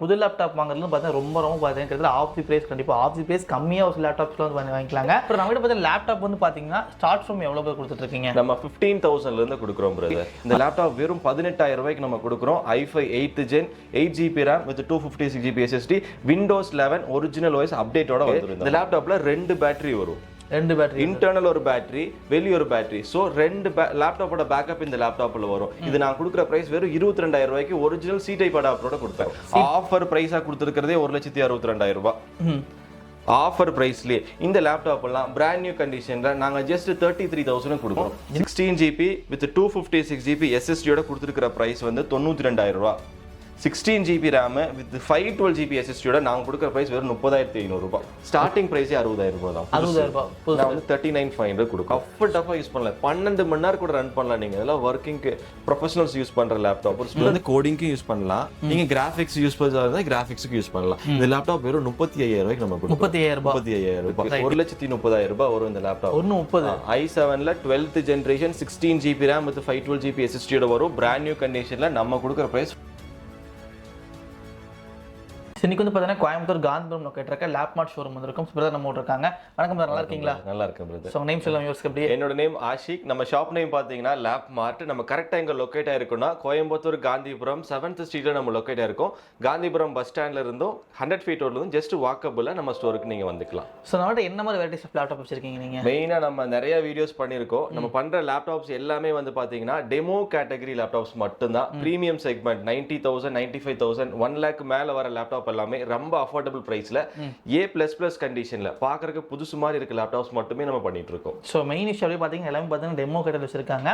புது லேப்டாப் வாங்குறதுன்னு பார்த்தா ரொம்ப ரொம்ப பார்த்தீங்கன்னா ஆஃப் தி பிரைஸ் கண்டிப்பாக ஆஃப் தி பிரைஸ் கம்மியாக ஒரு லேப்டாப்ஸ்லாம் வந்து வாங்கி- வாங்கிக்கலாங்க. அப்புறம் நம்ம கிட்ட பார்த்தா லேப்டாப் வந்து பார்த்தீங்கன்னா ஸ்டார்ட் ஃப்ரம் எவ்வளோ பேர் கொடுத்துட்ருக்கீங்க? நம்ம ஃபிஃப்டீன் தௌசண்ட்ல இருந்து கொடுக்குறோம் பிரதர் இந்த லேப்டாப் வெறும் பதினெட்டாயிரம் ரூபாய்க்கு நம்ம கொடுக்குறோம். I five eighth gen eight GB RAM with two fifty six GB SSD Windows eleven original OS அப்டேட்டோட வந்துரும் இந்த லேப்டாப்ல ரெண்டு பேட்டரி வரும். ரெண்டு பேட்டரி இன்டர்னல் ஒரு பேட்டரி வெளிய ஒரு பேட்டரி ஸோ ரெண்டு லேப்டாப்போட பேக்கப் இந்த லேப்டாப்ல வரும். இது நான் கொடுக்குற பிரைஸ் வெறும் இருபத்தி ரெண்டாயிரம் ரூபாய்க்கு ஒரிஜினல் சி டைப் அடாப்டரோட கொடுப்பேன். ஆஃபர் பிரைஸா கொடுத்துருக்கிறதே ஒரு லட்சத்தி அறுபத்தி ரெண்டாயிரம் ரூபாய் ஆஃபர் ப்ரைஸ்லேயே இந்த லேப்டாப் எல்லாம் பிராண்ட் நியூ கண்டிஷன்ல நாங்க ஜஸ்ட் தேர்ட்டி த்ரீ தௌசண்ட் கொடுக்குறோம். Sixteen GB with two fifty six GB எஸ்எஸ்டியோட கொடுத்துருக்கிற பிரைஸ் வந்து தொண்ணூற்றி ரெண்டாயிரம் ரூபா sixteen GB RAM with five twelve GB எஸ்எஸ்டியோட நாங்கள் கொடுக்குற பிரைஸ் வெறும் முப்பதாயிரத்தி ஐநூறுரூபா ஸ்டார்டிங் ப்ரைஸே அறுபதாயிரம் ரூபாய் தான். அறுபதாயிரம் ரூபாய் நான் வந்து தேர்ட்டி நைன் ஃபைவ் ஹண்ட்ரட் கொடுக்கும் கம்ஃபர்டபுளாக யூஸ் பண்ணலாம் பன்னெண்டு மணி நேரம் கூட ரன் பண்ணலாம் நீங்க. இதெல்லாம் ஒர்க்கிங்க்கு ப்ரொஃபஷனல்ஸ் யூஸ் பண்ற லேப்டாப் ஒரு வந்து கோடிங்க்கு யூஸ் பண்ணலாம். நீங்க கிராஃபிக்ஸ் யூஸ் பண்ணுறதா கிராஃபிக்ஸ்க்கு யூஸ் பண்ணலாம். இந்த லேப்டாப் வெறும் முப்பத்தி ஐயாயிரம் ரூபாய்க்கு நம்ம கொடுக்கும் முப்பத்தி ஐயாயிரம் முப்பத்தி ஐயாயிரம் ரூபாய். ஒரு லட்சத்தி முப்பதாயிரம் ரூபாய் வரும் இந்த லேப்டாப் ஒன்று முப்பது. ஐ செவன்ல twelfth generation sixteen GB RAM with five twelve GB எஸ்எஸ்டியோட வரும். பிராண்ட் நியூ கண்டிஷன்ல நம்ம கொடுக்குற பிரைஸ் இன்னைக்கு வந்து பார்த்தீங்கன்னா கோயம்புத்தூர் காந்திபுரம் லொக்கேட் இருக்க லேப் மார்ட் ஷோரூம் வந்திருக்கும் பிரதர் நம்ம இருக்காங்க வணக்கம் நல்லா இருக்கீங்களா? நல்லா இருக்கு பிரதர் ஸோ நேம் சொல்லலாம் யோசிக்க அப்படியே. என்னோட நேம் ஆஷிக். நம்ம ஷாப் நேம் பார்த்தீங்கன்னா லேப் மார்ட் நம்ம கரெக்டாக எங்க லொக்கேட் ஆயிருக்கோம்னா கோயம்புத்தூர் காந்திபுரம் செவன்த் ஸ்ட்ரீட்ல நம்ம லொக்கேட் ஆயிருக்கோம். காந்திபுரம் பஸ் ஸ்டாண்ட்ல இருந்தும் ஹண்ட்ரட் ஃபீட் இருந்தும் ஜஸ்ட் வாக்கபிள் நம்ம ஸ்டோருக்கு நீங்க வந்துக்கலாம். ஸோ நம்மகிட்ட என்ன மாதிரி வெரைட்டிஸ் ஆஃப் லேப்டாப் வச்சிருக்கீங்க நீங்கள் மெயினாக நம்ம நிறைய வீடியோஸ் பண்ணியிருக்கோம். நம்ம பண்ற லேப்டாப்ஸ் எல்லாமே வந்து பாத்தீங்கன்னா டெமோ கேட்டகரி லேப்டாப்ஸ் மட்டும்தான். Premium segment ninety thousand ninety five thousand one lakh மேல வர லேப்டாப் எல்லாமே ரொம்ப அஃபோர்டபுள் பிரைஸ்ல ஏ பிளஸ் பிளஸ் கண்டிஷன்ல பாக்குறதுக்கு புதுசு மாதிரி இருக்க லேப்டாப்ஸ் மட்டுமே நம்ம பண்ணிட்டு இருக்கோம். ஸோ மெயின் இஷ்யூ அப்படியே பார்த்தீங்கன்னா எல்லாமே பார்த்தீங்கன்னா டெமோ கேட்டல் வச்சிருக்காங்க.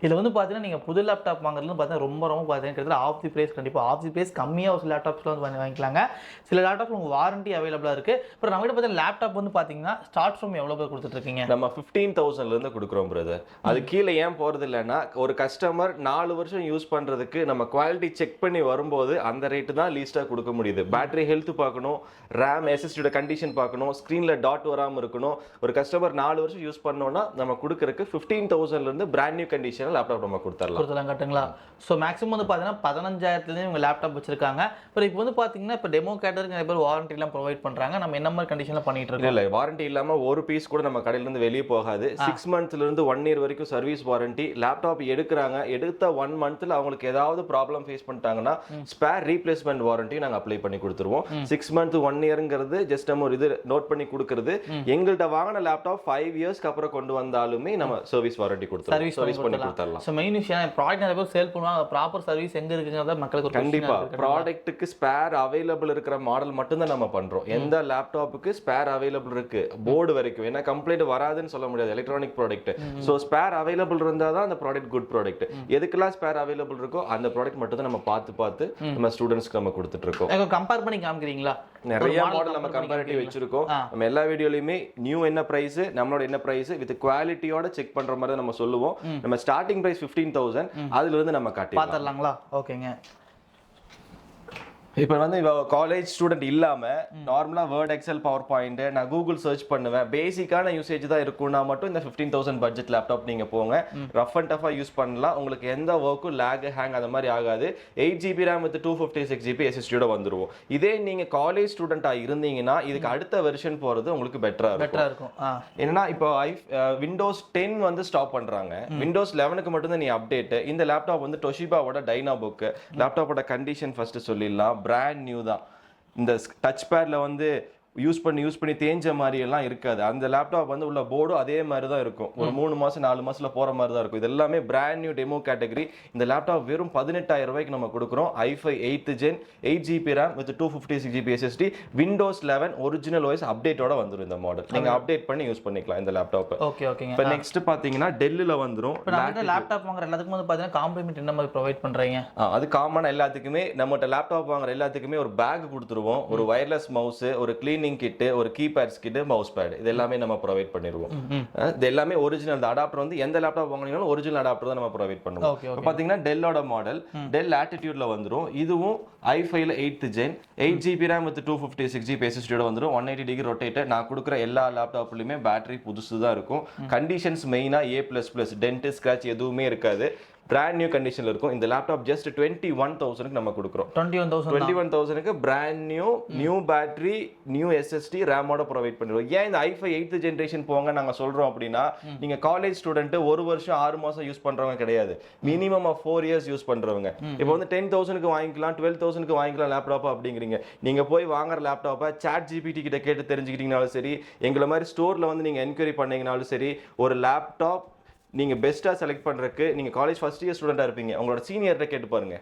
இதில் வந்து பார்த்தீங்கன்னா நீங்கள் புது லேப்டாப் வாங்குறதுன்னு பார்த்தீங்கன்னா ரொம்ப ரொம்ப பார்த்தீங்கன்னா கிட்டத்தட்ட ஆஃப் தி பிரைஸ் கண்டிப்பாக ஆஃப் தி பிரைஸ் கம்மியாக ஒரு லேப்டாப்ஸ்லாம் வந்து வாங்கி- வாங்கிக்கலாங்க. சில லேப்டாப் உங்களுக்கு வாரண்டி அவைலபிளாக இருக்குது அப்புறம் நம்ம கிட்ட பார்த்தீங்கன்னா லேப்டாப் வந்து பார்த்தீங்கன்னா ஸ்டார்ட் ஃப்ரம் எவ்வளோ பேர் கொடுத்துட்ருக்கீங்க நம்ம ஃபிஃப்டீன் தௌசண்ட்ல இருந்து கொடுக்குறோம் பிரதர் அது கீழே ஏன் போறது இல்லைன்னா ஒரு கஸ்டமர் நாலு வருஷம் யூஸ் பண்றதுக்கு நம்ம குவாலிட்டி செக் பண்ணி வரும்போது அந்த ரேட்டு தான் லீஸ்டா கொடுக்க முடியுது. பேட்டரி ஹெல்த் பார்க்கணும் ரேம் எஸ்எஸ்டியோட கண்டிஷன் பார்க்கணும் ஸ்க்ரீன்ல டாட் வராம இருக்கணும். ஒரு கஸ்டமர் நாலு வருஷம் யூஸ் பண்ணோம்னா நம்ம கொடுக்கறதுக்கு ஃபிஃப்டீன் தௌசண்ட்ல இருந்து பிராண்ட் நியூ கண்டிஷன் லேப்டாப் நம்ம கொடுத்துடலாம் கொடுத்துலாம் கட்டுங்களா? ஸோ மேக்ஸிமம் வந்து பார்த்தீங்கன்னா பதினஞ்சாயிரத்துலேருந்து இவங்க லேப்டாப் வச்சிருக்காங்க. அப்புறம் இப்போ வந்து பார்த்தீங்கன்னா இப்போ டெமோ கேட்டருக்கு நிறைய பேர் வாரண்டிலாம் ப்ரொவைட் பண்ணுறாங்க நம்ம என்ன மாதிரி கண்டிஷனில் பண்ணிட்டு இருக்கோம்? இல்ல வாரண்டி இல்லாம ஒரு பீஸ் கூட நம்ம கடையில இருந்து வெளியே போகாது. சிக்ஸ் மந்த்ஸ்ல இருந்து ஒன் இயர் வரைக்கும் சர்வீஸ் வாரண்டி லேப்டாப் எடுக்கிறாங்க. எடுத்த ஒன் மந்த்ல அவங்களுக்கு ஏதாவது ப்ராப்ளம் ஃபேஸ் பண்ணிட்டாங்கன்னா ஸ்பேர் ரீப்ளேஸ்மெண்ட் வாரண்டி நாங்க அப்ளை பண்ணி கொடுத்துருவோம். சிக்ஸ் மந்த் ஒன் இயர்ங்கிறது ஜஸ்ட் நம்ம ஒரு இது நோட் பண்ணி கொடுக்கறது. எங்கள்கிட்ட வாங்கின லேப்டாப் ஃபைவ் இயர்ஸ்க்கு அப்புறம் கொண்டு வந்தாலுமே நம்ம சர்வீஸ் வாரண்டி கொடுத்துருவோம் சர்வீஸ் பண்ணி கொடுத்துடலாம். ஸோ மெயின் விஷயம் ப்ராடக்ட் நிறைய பேர் சேல் பண்ணுவாங்க. ப்ராப்பர் சர்வீஸ் எங்கே இருக்குங்கிறத மக்களுக்கு ஒரு கண்டிப்பா. question இருக்கு. ப்ராடக்ட்டுக்கு ஸ்பேர் அவைலபிள் இருக்கிற மாடல் மட்டும்தான் நம்ம பண்றோம். எந்த லேப்டாப்புக்கு ஸ்பேர் அவைலபிள் இருக்கு? போர்டு வரைக்கும். ஏன்னா கம்ப்ளைண்ட் வராதுன்னு சொல்ல முடியாது. Electronic product so spare available இருந்தா தான் அந்த ப்ராடக்ட் குட் ப்ராடக்ட் எதுக்கெல்லாம் ஸ்பேர் அவைலபிள் இருக்கோ அந்த ப்ராடக்ட் மட்டும் தான் நம்ம பார்த்து பார்த்து நம்ம ஸ்டூடெண்ட்ஸ்க்கு நம்ம கொடுத்துட்டு இருக்கோம். எனக்கு கம்பேர் பண்ணி காமிக்கிறீங்களா? நிறைய மாடல் நம்ம கம்பேரிட்டிவ் வச்சிருக்கோம். நம்ம எல்லா வீடியோலயுமே நியூ என்ன பிரைஸ் நம்மளோட என்ன பிரைஸ் வித் குவாலிட்டியோட செக் பண்ற மாதிரி நம்ம சொல்லுவோம். நம்ம ஸ்டார்டிங் பிரைஸ் ஃபிஃப்டீன் தௌசண்ட் அதுல இருந்து நம்ம காட்டி பார்த்துடலாங்களா? ஓகேங்க. இப்போ வந்து இவ காலேஜ் ஸ்டூடெண்ட் இல்லாம நார்மலா வேர்ட் எக்ஸல் பவர் பாயிண்ட் நான் கூகுள் சர்ச் பண்ணுவேன். பேசிக்கான யூசேஜ் தான் இருக்கும்னா மட்டும் இந்த ஃபிஃப்டீன் தௌசண்ட் பட்ஜெட் லேப்டாப் நீங்க போங்க. ரஃப் அண்ட் டஃபா யூஸ் பண்ணலாம். உங்களுக்கு எந்த ஒர்க்கும் லேக் ஹேங் அந்த மாதிரி ஆகாது. Eight GB RAM with two fifty six GB எஸ்எஸ்டியோட வந்துருவோம். இதே நீங்க காலேஜ் ஸ்டூடெண்டா இருந்தீங்கன்னா இதுக்கு அடுத்த வெர்ஷன் போறது உங்களுக்கு பெட்டரா இருக்கும். பெட்டரா இருக்கும். என்னன்னா இப்போ ஐ விண்டோஸ் டென் வந்து ஸ்டாப் பண்றாங்க. விண்டோஸ் லெவனுக்கு மட்டும்தான் நீ அப்டேட் இந்த லேப்டாப் வந்து டொஷிபாவோட டைனா புக் லேப்டாப்போட கண்டிஷன் ஃபர்ஸ்ட் சொல்லிடலாம். பிராண்ட் நியூ தான். இந்த டச் பேடில் வந்து யூஸ் பண்ணி யூஸ் பண்ணி தேஞ்ச மாதிரி எல்லாம் இருக்காது. அந்த லேப்டாப் வந்து உள்ள போர்டும் அதே மாதிரி தான் இருக்கும். ஒரு மூணு மாசம் நாலு மாசத்துல போற மாதிரி தான் இருக்கும். இது எல்லாமே பிராண்ட் நியூ டெமோ கேட்டகரி இந்த லேப்டாப் வெறும் பதினெட்டாயிரம் ரூபாய்க்கு நம்ம கொடுக்குறோம். I five eighth gen eight GB RAM with two fifty six GB SSD Windows eleven original OS அப்டேட்டோட வந்துரும் இந்த மாடல் நீங்க அப்டேட் பண்ணி யூஸ் பண்ணிக்கலாம் இந்த லேப்டாப் ஓகே ஓகேங்க இப்போ நெக்ஸ்ட் பாத்தீங்கன்னா டெல்லில நம்ம லேப்டாப் வாங்குற எல்லாத்துக்கும் வந்து பார்த்தீங்கன்னா காம்ப்ளிமெண்ட் என்ன மாதிரி ப்ரொவைட் பண்ணுறீங்க அது காமனா எல்லாத்துக்குமே நம்மகிட்ட லேப்டாப் வாங்குற எல்லாத்துக்குமே ஒரு பேக் கொடுத்துருவோம். ஒரு வயர்லெஸ் மவுஸ் ஒரு கிளீனிங் கிட்டு ஒரு கீபேட்ஸ் கிட்டு மவுஸ் பேட் இது எல்லாமே நம்ம ப்ரொவைட் பண்ணிடுவோம் இது எல்லாமே ஒரிஜினல் அடாப்டர் வந்து எந்த லேப்டாப் வாங்கினாலும் ஒரிஜினல் அடாப்டர் தான் நம்ம ப்ரொவைட் பண்ணுவோம். இப்போ பார்த்தீங்கன்னா டெல்லோட மாடல் டெல் ஆட்டிடியூட்ல வந்துரும். இதுவும் ஐஃபைல eighth gen eight GB RAM with two fifty six GB எஸ்எஸ்டியோட வந்துரும். ஒன் எயிட்டி டிகிரி ரொட்டேட் நான் கொடுக்குற எல்லா லேப்டாப்லையுமே பேட்டரி புதுசு தான் இருக்கும் கண்டிஷன்ஸ் மெயினாக A plus plus dent scratch எதுவுமே இருக்காது. பிராண்ட் நியூ கண்டிஷன்ல இருக்கும். இந்த லேப்டாப் ஜஸ்ட் டுவெண்ட்டி ஒன் தௌசண்ட்க்கு நம்ம கொடுக்குறோம். Twenty one thousand twenty one தௌசண்ட்க்கு brand new new battery new SSD ரேமோட provide பண்ணிடுவோம். ஏன் இந்த ஐஃபை எயித் ஜென்ரேஷன் போங்க நாங்க சொல்றோம் அப்படின்னா நீங்க காலேஜ் ஸ்டூடெண்ட் ஒரு வருஷம் ஆறு மாசம் யூஸ் பண்றவங்க கிடையாது. மினிமம் ஃபோர் இயர்ஸ் யூஸ் பண்றவங்க. இப்போ வந்து டென் தௌசண்ட்க்கு வாங்கிக்கலாம் டுவெல் தௌசண்ட்க்கு வாங்கிக்கலாம் லேப்டாப் அப்படிங்கிறீங்க. நீங்க போய் வாங்குற லேப்டாப்பை சாட் ஜிபிடி கிட்ட கேட்டு தெரிஞ்சுக்கிட்டீங்கனாலும் சரி எங்களை மாதிரி ஸ்டோர்ல வந்து நீங்க என்கொயரி பண்ணீங்கனாலும் சரி ஒரு லேப்டாப் நீங்க பெஸ்ட்டா செலக்ட் பண்றதுக்கு நீங்க காலேஜ் ஃபர்ஸ்ட் இயர் ஸ்டூடெண்டா இருப்பீங்க. உங்களோட சீனியர்கிட்ட கேட்டு பாருங்க.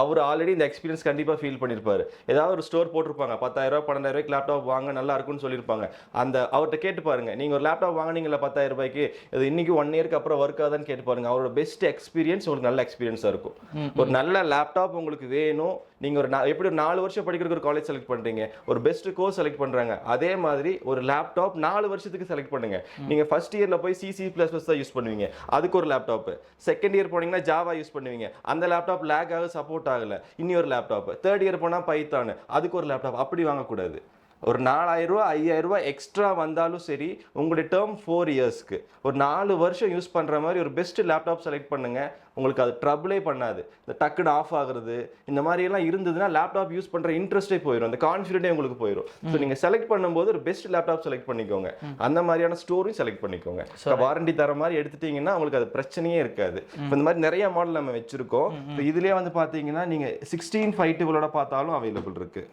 அவர் ஆல்ரெடி இந்த எக்ஸ்பீரியன்ஸ் கண்டிப்பா ஃபீல் பண்ணிருப்பாரு. ஏதாவது ஒரு ஸ்டோர் போட்டிருப்பாங்க. பத்தாயிரம் ரூபாய் பன்னெண்டாயிரம் ரூபாய்க்கு லேப்டாப் வாங்க நல்லா இருக்கும்னு சொல்லியிருப்பாங்க அந்த அவர்கிட்ட கேட்டு பாருங்க. நீங்க ஒரு லேப்டாப் வாங்குனீங்களா பத்தாயிரம் ரூபாய்க்கு அது இன்னைக்கு ஒன் இயர்க்கு அப்புறம் ஒர்க் ஆகுதான்னு கேட்டு பாருங்க. அவரோட பெஸ்ட் எக்ஸ்பீரியன்ஸ் உங்களுக்கு நல்ல எக்ஸ்பீரியன்ஸா இருக்கும். ஒரு நல்ல லேப்டாப் உங்களுக்கு வேணும். நீங்க ஒரு எப்படி ஒரு நாலு வருஷம் படிக்கிறதுக்கு ஒரு காலேஜ் செலக்ட் பண்றீங்க. ஒரு பெஸ்ட் கோர்ஸ் செலக்ட் பண்றாங்க. அதே மாதிரி ஒரு லேப்டாப் நாலு வருஷத்துக்கு செலக்ட் பண்ணுங்க. நீங்க ஃபர்ஸ்ட் இயர்ல போய் சிசி பிளஸ் பிளஸ் தான் யூஸ் பண்ணுவீங்க. அதுக்கு ஒரு லேப்டாப்பு செகண்ட் இயர் போனீங்கன்னா ஜாவா யூஸ் பண்ணுவீங்க. அந்த லேப்டாப் லேக் ஆக சப்போர்ட் ஆகலை. இன்னொரு ஒரு லேப்டாப் தேர்ட் இயர் போனால் பைத்தான் அதுக்கு ஒரு லேப்டாப் அப்படி வாங்கக்கூடாது. ஒரு ஐயாயிரம் ரூபாய் எக்ஸ்ட்ரா வந்தாலும் சரி உங்களுடைய டேர்ம் ஃபோர் இயர்ஸ்க்கு ஒரு நாலு வருஷம் யூஸ் பண்ற மாதிரி ஒரு பெஸ்ட் லேப்டாப் செலக்ட் பண்ணுங்க. உங்களுக்கு அது ட்ரபிளே பண்ணாது. இந்த டக்குன்னு ஆஃப் ஆகுறது இந்த மாதிரி எல்லாம் இருந்ததுன்னா லேப்டாப் யூஸ் பண்ற இன்ட்ரெஸ்டே போயிடும் அந்த கான்ஃபிடென்ட்டே உங்களுக்கு போயிடும் ஸோ நீங்க செலக்ட் பண்ணும்போது ஒரு பெஸ்ட் லேப்டாப் செலக்ட் பண்ணிக்கோங்க. அந்த மாதிரியான ஸ்டோரையும் செலக்ட் பண்ணிக்கோங்க. வாரண்டி தர மாதிரி எடுத்துட்டீங்கன்னா உங்களுக்கு அது பிரச்சனையே இருக்காது. இப்ப இந்த மாதிரி நிறைய மாடல் நம்ம வச்சிருக்கோம். இப்போ இதுலயே வந்து பாத்தீங்கன்னா நீங்க சிக்ஸ்டீன் ஃபைவ் டுவெலோட பார்த்தாலும் அவைலபிள் இருக்கு.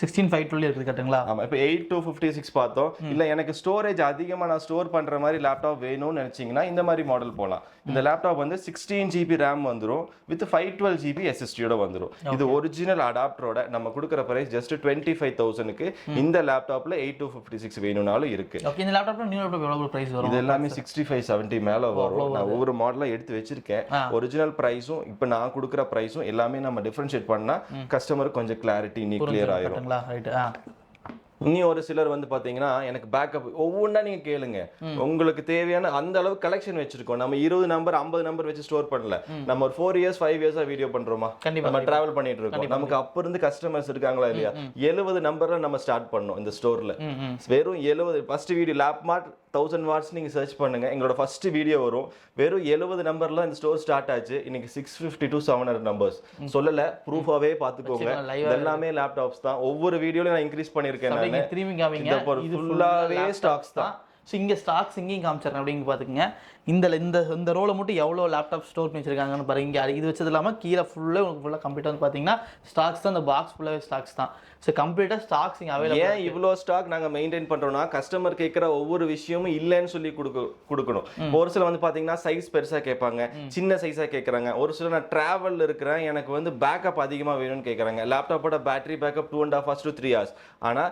சிக்ஸ்டீன் ஃபைவ் டுவெல் இருக்குது கட்டுங்களா ஆமா இப்போ எயிட் to ஃபிஃப்டி சிக்ஸ் பார்த்தோம் இல்ல எனக்கு ஸ்டோரேஜ் அதிகமா நான் ஸ்டோர் பண்ற மாதிரி லேப்டாப் வேணும்னு நினைச்சீங்கன்னா இந்த மாதிரி மாடல் போகலாம் இந்த லேப்டாப் வந்து சிக்ஸ்டீன் ஜிபி ரேம் வந்துரும் வித் ஃபைவ் டுவெல் ஜிபி எஸ்எஸ்டியோட வந்துரும். இது ஒரிஜினல் அடாப்டரோட நம்ம கொடுக்குற பிரைஸ் ஜஸ்ட் டுவெண்ட்டி ஃபைவ் தௌசண்ட்க்கு இந்த லேப்டாப்ல எயிட் to ஃபிஃப்டி சிக்ஸ் வேணும்னாலும் இருக்கு. ஓகே இந்த லேப்டாப்ல நியூ லேப்டாப் எவ்வளோ ப்ரைஸ் வரும்? இது எல்லாமே சிக்ஸ்டி ஃபைவ் செவன்ட்டி மேல வரும். நான் ஒவ்வொரு மாடலா எடுத்து வச்சிருக்கேன். ஒரிஜினல் பிரைஸும் இப்போ நான் கொடுக்குற பிரைஸும் எல்லாமே நம்ம டிஃபரன்ஷியேட் பண்ணா கஸ்டமருக்கு கொஞ்சம் கிளாரிட்டி நீ கிளியர் ஆயிரும். கட்டுங்களா ரைட்டு ஆ. இனி ஒரு சிலர் வந்து பாத்தீங்கன்னா எனக்கு பேக்கப் ஒவ்வொன்றா நீங்க கேளுங்க. உங்களுக்கு தேவையான அந்த அளவு கலெக்ஷன் வச்சிருக்கோம். நம்ம இருபது நம்பர் ஐம்பது நம்பர் வச்சு ஸ்டோர் பண்ணல. நம்ம ஒரு ஃபோர் இயர்ஸ் ஃபைவ் இயர்ஸா வீடியோ பண்றோமா? கண்டிப்பா, நம்ம டிராவல் பண்ணிட்டு இருக்கோம். நமக்கு அப்ப இருந்து கஸ்டமர்ஸ் இருக்காங்களா இல்லையா? எழுபது நம்பர்ல நம்ம ஸ்டார்ட் பண்ணோம் இந்த ஸ்டோர்ல வெறும் எழுபது first video Lab Mart thousand watts நீங்க சர்ச் பண்ணுங்க. எங்களோட ஃபர்ஸ்ட் வீடியோ வரும். வெறும் எழுபது நம்பர்ல இந்த ஸ்டோர் ஸ்டார்ட் ஆச்சு. இன்னைக்கு six fifty two seven hundred numbers சொல்லல live இது எல்லாமே லேப்டாப்ஸ் தான். ஒவ்வொரு வீடியோலயும் நான் இன்க்ரீஸ் பண்ணிருக்கேன் இங்க திரும்பி காமிங்க. இது ஃபுல்லாவே ஸ்டாக்ஸ் தான். ஸோ இங்கே ஸ்டாக்ஸ் இங்கேயும் காமிச்சிடுறேன். அப்படின்னு பார்த்துக்குங்க இந்த இந்த இந்த ரோலை மட்டும் எவ்வளோ லேப்டாப் ஸ்டோர் பண்ணி வச்சிருக்காங்கன்னு பாருங்க இங்கே இது வச்சது இல்லாமல் கீழே ஃபுல்லாக உங்களுக்கு ஃபுல்லாக கம்ப்ளீட்டாக வந்து பார்த்தீங்கன்னா ஸ்டாக்ஸ் தான். இந்த பாக்ஸ் ஃபுல்லாகவே ஸ்டாக்ஸ் தான். ஸோ கம்ப்ளீட்டாக ஸ்டாக்ஸ் இங்கே அவைலபிள் ஏன் இவ்வளோ ஸ்டாக் நாங்க மெயின்டைன் பண்றோம்னா கஸ்டமர் கேட்குற ஒவ்வொரு விஷயமும் இல்லைன்னு சொல்லி கொடுக்க கொடுக்கணும். ஒரு சில வந்து பாத்தீங்கன்னா சைஸ் பெருசா கேட்பாங்க சின்ன சைஸா கேட்குறாங்க ஒரு சில நான் டிராவல்ல இருக்கிறேன் எனக்கு வந்து பேக்கப் அதிகமா வேணும்னு கேட்குறாங்க லேப்டாப்போட battery backup two and half hours to three hours ஆனா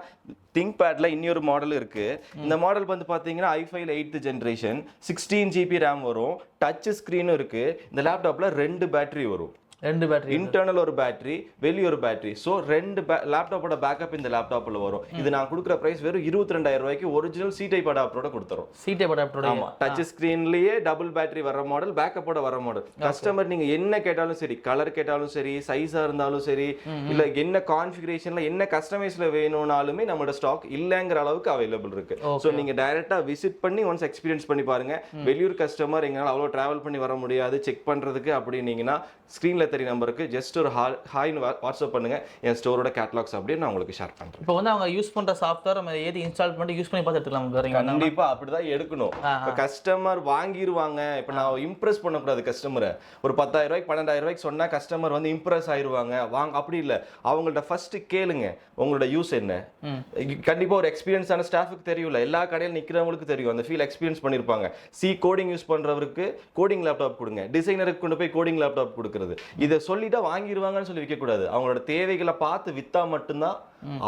திங்க் பேட்ல இன்னொரு மாடல் இருக்கு. இந்த மாடல் வந்து பாத்தீங்கன்னா ஐஃபைல eighth generation sixteen GB RAM வரும் டச் ஸ்க்ரீனும் இருக்கு. இந்த லேப்டாப்ல ரெண்டு பேட்டரி வரும். ரெண்டு பேட்டரி இன்டர்னல் ஒரு பேட்டரி வெளிய ஒரு பேட்டரி ஸோ ரெண்டு லேப்டாப்போட பேக்கப் இந்த லேப்டாப்ல வரும். இது நான் கொடுக்குற பிரைஸ் வெறும் இருபத்தி ரெண்டாயிரம் ரூபாய்க்கு ஒரிஜினல் சி டைப் அடாப்டரோட கொடுத்துரும் சீட்டை அடாப்டரோட ஆமா. டச் ஸ்கிரீன்லயே டபுள் பேட்டரி வர மாடல் பேக்கப்போட வர மாடல் கஸ்டமர் நீங்க என்ன கேட்டாலும் சரி கலர் கேட்டாலும் சரி சைஸா இருந்தாலும் சரி இல்ல என்ன கான்ஃபிகரேஷன்ல என்ன கஸ்டமைஸ்ல வேணும்னாலுமே நம்மளோட ஸ்டாக் இல்லங்கிற அளவுக்கு அவைலபிள் இருக்கு. ஸோ நீங்க டைரக்டா விசிட் பண்ணி ஒன்ஸ் எக்ஸ்பீரியன்ஸ் பண்ணி பாருங்க. வெளியூர் கஸ்டமர் எங்களால் அவ்வளோ டிராவல் பண்ணி வர முடியாது. செக் பண்றதுக்கு அப்படின்னீங்கன்னா ஸ்க்ரீன்ல தெரிய நம்பருக்கு ஜஸ்ட் ஒரு ஹாய்னு வாட்ஸ்அப் பண்ணுங்க. என் ஸ்டோரோட கேட்லாக்ஸ் அப்படியே நான் உங்களுக்கு ஷேர் பண்றேன். இப்போ வந்து அவங்க யூஸ் பண்ற சாஃப்ட்வேர் நம்ம ஏதி இன்ஸ்டால் பண்ணி யூஸ் பண்ணி பார்த்து எடுத்துக்கலாம் வரீங்க கண்டிப்பா அப்படிதான் எடுக்கணும். இப்போ கஸ்டமர் வாங்கிருவாங்க. இப்போ நான் இம்ப்ரெஸ் பண்ணக்கூடாது கஸ்டமரை ஒரு பத்தாயிரம் ரூபாய்க்கு பன்னெண்டாயிரம் ரூபாய்க்கு சொன்னா கஸ்டமர் வந்து இம்ப்ரெஸ் ஆயிருவாங்க. வாங்க அப்படி இல்ல. அவங்கள்ட்ட ஃபர்ஸ்ட் கேளுங்க. உங்களோட யூஸ் என்ன? கண்டிப்பா ஒரு எக்ஸ்பீரியன்ஸான ஸ்டாஃபுக்கு தெரியும்ல. எல்லா கடையில் நிக்கிறவங்களுக்கு தெரியும். அந்த ஃபீல் எக்ஸ்பீரியன்ஸ் பண்ணிருப்பாங்க. சி கோடிங் யூஸ் பண்றவருக்கு கோடிங் லேப்டாப் கொடுங்க. டிசைனருக்கு கொண்டு போய் கோடிங் லேப்டாப் கொடுக்கறது. இதை சொல்லிட்டா வாங்கிருவாங்கன்னு சொல்லி விற்க கூடாது அவங்களோட தேவைகளை பார்த்து வித்தா மட்டும்தான்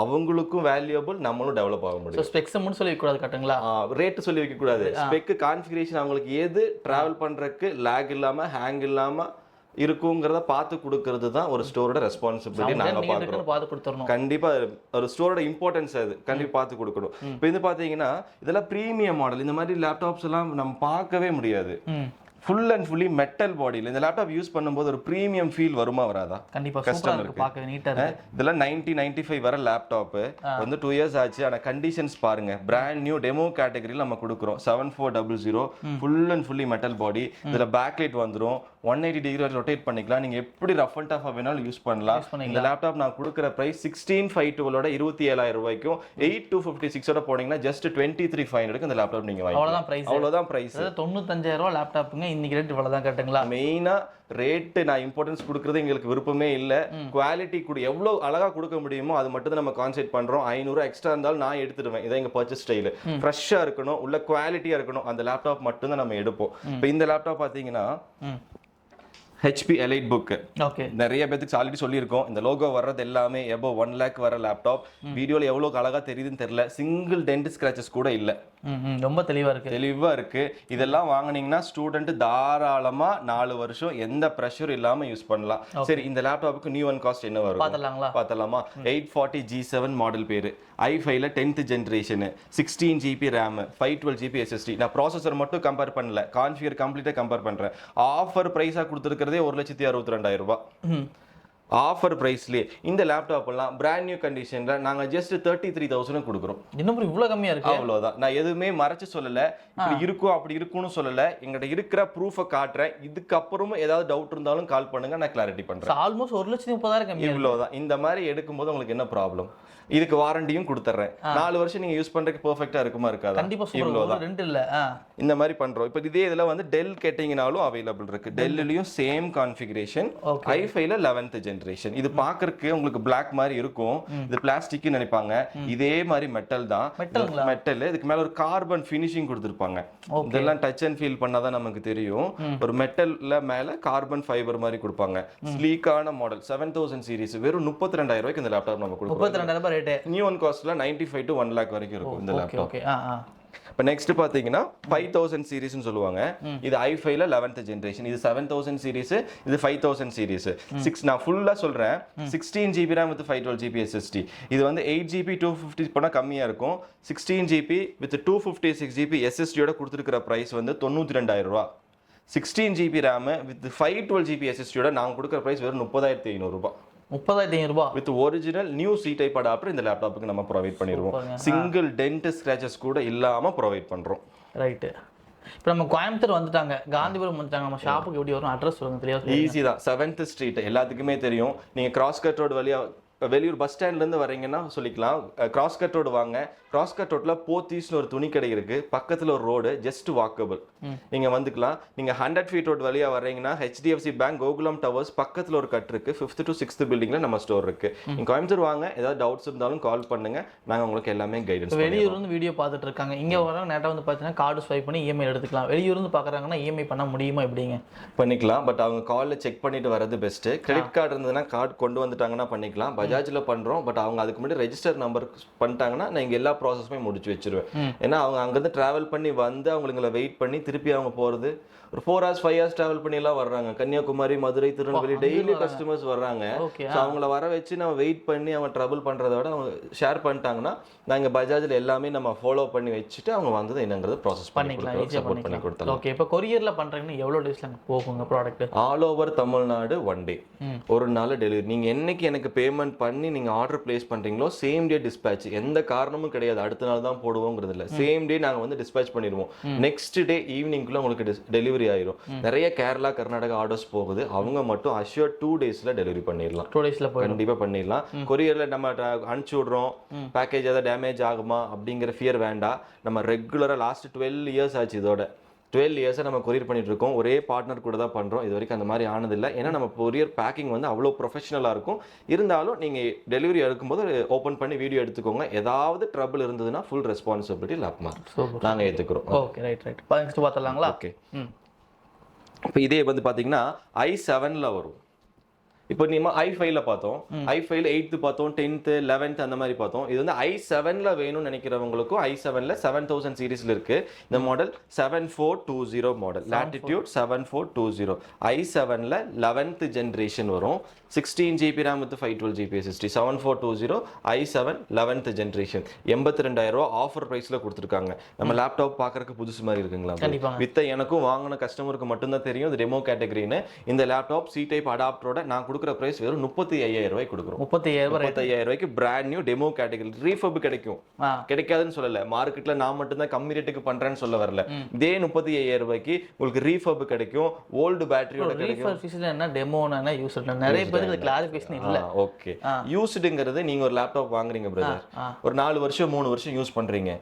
அவங்களுக்கும் வேல்யூபிள் நம்மளும் டெவலப் ஆக முடியும். ஸ்பெக்ஸை மட்டும் சொல்லி கூடாது கட்டுங்களா? ரேட் சொல்லி வைக்க கூடாது ஸ்பெக் கான்ஃபிகரேஷன் அவங்களுக்கு எது டிராவல் பண்றதுக்கு லேக் இல்லாம ஹேங் இல்லாம இருக்குங்கிறத பார்த்து கொடுக்கறது தான் ஒரு ஸ்டோரோட ரெஸ்பான்சிபிலிட்டி நாங்க நீங்க பாக்குறோம் இருக்குன்னு பார்த்து கொடுத்துடணும். கண்டிப்பா ஒரு ஸ்டோரோட இம்பார்ட்டன்ஸ் அது. கண்டிப்பா பார்த்து கொடுக்கணும். இப்போ இது பாத்தீங்கன்னா இதெல்லாம் ப்ரீமியம் மாடல் இந்த மாதிரி லேப்டாப்ஸ் எல்லாம் நம்ம பார்க்கவே முடியாது. ஃபுல் அண்ட் ஃபுல்லி மெட்டல் பாடியில் இந்த லேப்டாப் யூஸ் பண்ணும்போது ஒரு ப்ரீமியம் ஃபீல் வருமா வராதா? கண்டிப்பா சூப்பரா Customer இருக்கு. பார்க்க நீட்டா இருக்கு. இதெல்லாம் நைன்டி நைன்டி ஃபைவ் வர லேப்டாப்பு வந்து டூ இயர்ஸ் ஆச்சு. ஆனா கண்டிஷன்ஸ் பாருங்க. பிராண்ட் நியூ டெமோ கேட்டகரியில் நம்ம கொடுக்குறோம். Seven four double zero full and fully metal body இதுல பேக்லைட் வந்துரும். ஒன் எயிட்டி டிகிரி ரொட்டேட் பண்ணிக்கலாம். நீங்க எப்படி ரஃப் அண்ட் டஃபாக வேணாலும் யூஸ் பண்ணலாம். இந்த லேப்டாப் நான் கொடுக்குற பிரைஸ் சிக்ஸ்டீன் ஃபைவ் டுவெலோட இருபத்தி ஏழாயிரம் ரூபாய்க்கும் எயிட் டூ ஃபிஃப்டி சிக்ஸோட போனீங்கன்னா ஜஸ்ட் டுவெண்ட்டி த்ரீ ஃபைவ் ஹண்ட்ரடுக்கு இந்த லேப்டாப் நீங்க வாங்கலாம் அவ்வளவுதான் பிரைஸ் அவ்வளவுதான் பிரைஸ் தொண்ணூத்தஞ்சாயிரம் ரூபா லேப்டாப்புங்க இன்னைக்கு ரேட் இவ்வளவு தான் கேட்டுங்களா மெயினா ரேட்டு நான் இம்பார்ட்டன்ஸ் கொடுக்கறது எங்களுக்கு விருப்பமே இல்ல. குவாலிட்டி கூட எவ்வளவு அழகா கொடுக்க முடியுமோ அது மட்டும் தான் நம்ம கான்சென்ட் பண்றோம். ஐநூறு எக்ஸ்ட்ரா இருந்தாலும் நான் எடுத்துடுவேன். இதான் எங்க பர்ச்சேஸ் ஸ்டைல் ஃப்ரெஷ்ஷா இருக்கணும் உள்ள குவாலிட்டியா இருக்கணும். அந்த லேப்டாப் மட்டும் தான் நம்ம எடுப்போம். இப்போ இந்த லேப்டாப் பாத்தீங்கன்னா ம். ஹெச்பி எலைட் புக் ஓகே நிறைய பேத்துக்கு ஆல்ரெடி சொல்லியிருக்கோம். இந்த லோகோ வர்றது எல்லாமே எபோ ஒன் லேக் வர லேப்டாப் வீடியோல எவ்வளவு அழகா தெரியுதுன்னு தெரியல. சிங்கிள் டென்ட் ஸ்கிராச்சஸ் கூட இல்ல. ரொம்ப தெளிவா இருக்கு. தெளிவா இருக்கு. இதெல்லாம் வாங்குனீங்கன்னா ஸ்டூடெண்ட் தாராளமா நாலு வருஷம் எந்த ப்ரெஷர் இல்லாம யூஸ் பண்ணலாம். சரி இந்த லேப்டாப்புக்கு நியூ ஒன் காஸ்ட் என்ன வரும்? பாத்துடலாங்களா பார்த்தலாமா eight forty G seven model பேரு. ஐ ஃபைவ்ல tenth generation sixteen GB RAM five twelve GB SSD நான் ப்ராசஸர் மட்டும் கம்பேர் பண்ணல. கான்ஃபிகர் கம்ப்ளீட்டாக கம்பேர் பண்றேன். ஆஃபர் ப்ரைஸாக கொடுத்துருக்கிறதே ஒரு லட்சத்தி அறுபத்தி ரெண்டாயிரம் ரூபாய். ம். ஆஃபர் ப்ரைஸ்லேயே இந்த லேப்டாப் எல்லாம் பிராண்ட் நியூ கண்டிஷன்ல நாங்க ஜஸ்ட் தேர்ட்டி த்ரீ தௌசண்ட் கொடுக்குறோம். இன்னும் இவ்வளவு கம்மியா இருக்கு? அவ்வளவுதான். நான் எதுவுமே மறைச்சு சொல்லல. இப்படி இருக்கும் அப்படி இருக்கும்னு சொல்லல. எங்கிட்ட இருக்கிற ப்ரூஃபை காட்டுறேன். இதுக்கப்புறமும் ஏதாவது டவுட் இருந்தாலும் கால் பண்ணுங்க. நான் கிளாரிட்டி பண்றேன். ஆல்மோஸ்ட் ஒரு லட்சத்தி முப்பதாயிரம் கம்மியா இருக்கு. இவ்வளவுதான். இந்த மாதிரி எடுக்கும்போது உங்களுக்கு என்ன ப்ராப்ளம் இதுக்கு வாரண்டியும் கொடுத்துட்றேன். நாலு வருஷம் நீங்க யூஸ் பண்றதுக்கு பெர்ஃபெக்ட்டா இருக்குமா இருக்காதா? கண்டிப்பா ரெண்டு இல்ல. இந்த மாதிரி பண்றோம். இப்போ இதே இதுல வந்து டெல் கேட்டிங்கனாலும் அவைலபிள் இருக்கு. டெல்லையும் சேம் கான்ஃபிகரேஷன். ஐஃபைல லெவன்த் ஜென்ரேஷன் இது பார்க்கறதுக்கு உங்களுக்கு Black மாதிரி இருக்கும். இது பிளாஸ்டிக்னு நினைப்பாங்க. இதே மாதிரி மெட்டல் தான்? மெட்டல் இதுக்கு மேல ஒரு கார்பன் ஃபினிஷிங் கொடுத்துருப்பாங்க. இதெல்லாம் டச் அண்ட் ஃபீல் பண்ணாதான் நமக்கு தெரியும். ஒரு மெட்டல்ல மேல கார்பன் ஃபைபர் மாதிரி கொடுப்பாங்க. ஸ்லீக்கான மாடல் செவன் தௌசண்ட் சீரிஸ் வெறும் முப்பத்தி ரெண்டாயிரம் ரூபாய்க்கு இந்த லேப்டாப் நம்ம கொடுக்குறோம். முப்பத்தி ரெண்டாயிரம் rate new one காஸ்ட்ல ninety five to one lakh வரைக்கும் இருக்கும் இந்த ஓகே லேப்டாப் ஓகே ஆ ஆ. இப்போ நெக்ஸ்ட் பார்த்தீங்கன்னா ஃபைவ் தௌசண்ட் சீரிஸ்னு சொல்லுவாங்க. இது ஐ ஃபைவ்ல லெவன்த் ஜென்ரேஷன் இது செவன் தௌசண்ட் சீரிஸ் இது ஃபைவ் தௌசண்ட் சீரிஸ் சிக்ஸ் நான் ஃபுல்லாக சொல்கிறேன் sixteen GB RAM with five twelve GB SSD இது வந்து எயிட் ஜிபி டூ ஃபிஃப்டி போனால் கம்மியாக இருக்கும். Sixteen GB with two fifty six GB எஸ்எஸ்டியோட கொடுத்துருக்கிற ப்ரைஸ் வந்து தொண்ணூற்றி ரெண்டாயிரம் ரூபா. Sixteen GB RAM with five twelve GB எஸ்எஸ்டியோட நாங்கள் கொடுக்குற ப்ரைஸ் வெறும் முப்பதாயிரத்தி ஐநூறுரூபா முப்பதாயிரத்தி ஐநூறு ரூபாய் with original new C type adapter இந்த லேப்டாப்புக்கு நம்ம ப்ரொவைட் பண்ணிடுவோம். சிங்கிள் டென்ட் ஸ்க்ராச்சஸ் கூட இல்லாமல் ப்ரொவைட் பண்ணுறோம் ரைட்டு இப்போ நம்ம கோயம்புத்தூர் வந்துட்டாங்க. காந்திபுரம் வந்துட்டாங்க. நம்ம ஷாப்புக்கு எப்படி வரும்? அட்ரஸ் சொல்லுங்க. தெரியாது. ஈஸி தான். செவன்த் ஸ்ட்ரீட் எல்லாத்துக்குமே தெரியும். நீங்க கிராஸ் கட் ரோடு வழியா வெளியூர் பஸ் ஸ்டாண்ட்ல இருந்து வரீங்கன்னா சொல்லிக்கலாம். கிராஸ் கட் ரோடு வாங்க. கிராஸ் கட் ரோட்ல போத்தீஸ்னு ஒரு துணி கடை இருக்கு. பக்கத்துல ஒரு ரோடு ஜஸ்ட் வாக்கபிள் நீங்க வந்துக்கலாம். நீங்க ஹண்ட்ரட் ஃபீட் ரோடு வழியா வர்றீங்கன்னா ஹெச்டிஎஃப்சி பேங்க் கோகுலம் டவர்ஸ் பக்கத்துல ஒரு கட் இருக்கு. ஃபிஃப்த் டு சிக்ஸ்த் பில்டிங்ல நம்ம ஸ்டோர் இருக்கு. நீங்க கோயம்புத்தூர் வாங்க. ஏதாவது டவுட்ஸ் இருந்தாலும் கால் பண்ணுங்க. நாங்க உங்களுக்கு எல்லாமே கைடன்ஸ் வெளியூர்ல இருந்து வீடியோ பார்த்துட்டு இருக்காங்க. இங்க வர நேட்டா வந்து பார்த்தீங்கன்னா கார்டு ஸ்வைப் பண்ணி இஎம்ஐ எடுத்துக்கலாம். வெளியூர் இருந்து பார்க்குறாங்கன்னா இஎம்ஐ பண்ண முடியுமா எப்படிங்க? பண்ணிக்கலாம். பட் அவங்க காலில் செக் பண்ணிட்டு வரது பெஸ்ட் கிரெடிட் கார்டு இருந்ததுன்னா கார்டு கொண்டு வந்துட்டாங்கன்னா பண்ணிக்கலாம். பஜாஜ்ல பண்றோம். பட் அவங்க அதுக்கு முன்னாடி ரெஜிஸ்டர் நம்பர் பண்ணிட்டாங்கன்னா நான் இங்க எல்லா ப்ராசஸுமே முடிச்சு வச்சிருவேன். ஏன்னா அவங்க அங்கேருந்து டிராவல் பண்ணி வந்து அவங்களுங்களை வெயிட் பண்ணி திருப்பி அவங்க போறது ஒரு four hours five hours travel பண்ணி எல்லாம் வர்றாங்க. கன்னியாகுமரி மதுரை திருநெல்வேலி டெய்லி கஸ்டமர்ஸ் வர்றாங்க. ஸோ அவங்கள வர வச்சு நம்ம வெயிட் பண்ணி அவங்க ட்ரபிள் பண்றதை விட அவங்க ஷேர் பண்ணிட்டாங்கன்னா நாங்க பஜாஜ்ல எல்லாமே நம்ம ஃபாலோ பண்ணி வச்சுட்டு அவங்க வந்தது என்னங்கிறது ப்ராசஸ் பண்ணி பண்ணிக்கலாம் சப்போர்ட் பண்ணி கொடுத்தலாம் ஓகே இப்போ கொரியர்ல பண்றீங்கன்னா எவ்வளோ டேஸ்ல போகுங்க product all over Tamil Nadu one day. ஒரு நாள் டெலிவரி நீங்க என்னைக்கு எனக்கு பேமெண்ட் பண்ணி நீங்க ஆர்டர் பிளேஸ் பண்றீங்களோ சேம் டே டிஸ்பேச் எந்த காரணமும் கிடையாது. அடுத்த நாள் தான் போடுவோங்கிறது இல்ல. சேம் டே நாங்க வந்து டிஸ்பேச் பண்ணிடுவோம். நெக்ஸ்ட் டே ஈவினிங்குள்ள உங்களுக்கு டெலிவரி ஆயிரும். நிறைய கேரளா கர்நாடகா ஆர்டர்ஸ் போகுது. அவங்க மட்டும் அஷ்யூர் டூ டேஸ்ல டெலிவரி பண்ணிடலாம். டூ டேஸ்ல கண்டிப்பா பண்ணிடலாம். கொரியர்ல நம்ம அனுப்பிச்சு விடுறோம். பேக்கேஜ் ஏதாவது டேமேஜ் ஆகுமா அப்படிங்கிற ஃபியர் வேண்டாம். நம்ம ரெகுலரா லாஸ்ட் டுவெல் இயர்ஸ் ஆச்சு இதோட. டுவெல் இயர்ஸாக நம்ம கொரியர் பண்ணிட்டு இருக்கோம். ஒரே பார்ட்னர் கூட தான் பண்றோம். இது வரைக்கும் அந்த மாதிரி ஆனதில்லை. ஏன்னா நம்ம கொரியர் பேக்கிங் வந்து அவ்வளோ ப்ரொஃபஷனலாக இருக்கும். இருந்தாலும் நீங்க டெலிவரி எடுக்கும்போது ஓப்பன் பண்ணி வீடியோ எடுத்துக்கோங்க. ஏதாவது ட்ரபிள் இருந்ததுன்னா ஃபுல் ரெஸ்பான்சிபிலிட்டி லாப்மா சூப்பர் நாங்க ஏத்துக்கிறோம். ஓகே ரைட் ரைட் நெக்ஸ்ட் பார்த்துடலாங்களா? ஓகே இப்போ இதே வந்து பார்த்தீங்கன்னா ஐ செவனில் வரும். இப்போ நீங்க ஐ ஃபைவ்ல பார்த்தோம். ஐ ஃபைவ்ல எயித்து பார்த்தோம் டென்த்து லெவன்த் அந்த மாதிரி பார்த்தோம். இது வந்து ஐ செவன்ல வேணும்னு நினைக்கிறவங்களுக்கும் ஐ செவன்ல செவன் தௌசண்ட் சீரீஸ்ல இருக்கு. இந்த model seven four two zero model Latitude seven four two zero I செவன்ல லெவன்த் ஜென்ரேஷன் வரும். Sixteen GB RAM with five twelve GB SSD seven four two zero I seven eleventh generation எண்பத்தி ரெண்டாயிரம் ரூபா offer ப்ரைஸில் கொடுத்துருக்காங்க. நம்ம laptop பார்க்கறதுக்கு புதுசு மாதிரி இருக்குங்களா. வித்த எனக்கும் வாங்கின கஸ்டமருக்கு மட்டும்தான் தெரியும். இது டெமோ கேட்டகரின்னு இந்த லேப்டாப் சி டைப் அடாப்டரோட நான் கொடுக்குற ப்ரைஸ் வெறும் முப்பத்தி ஐயாயிரம் ரூபாய் கொடுக்குறோம் முப்பத்தி முப்பத்தையாயிரம் ரூபாய்க்கு brand new demo category refurb கிடைக்கும். கிடைக்காதுன்னு சொல்லல. மார்க்கெட்ல நான் மட்டும்தான் கம்மி ரேட்டுக்கு பண்றேன்னு சொல்ல வரல. இதே முப்பத்தி ஐயாயிரம் ரூபாய்க்கு உங்களுக்கு ரீஃபப் கிடைக்கும் ஓல்டு பேட்டரியோட கிடைக்கும். என்ன டெமோனா யூஸ் நிறைய பேருக்கு கிளாரிஃபிகேஷன் இல்ல. ஓகே யூஸ்டுங்கிறது நீங்க ஒரு லேப்டாப் வாங்குறீங்க பிரதர். ஒரு நாலு வருஷம் மூணு வருஷம் யூஸ் பண்றீங்க.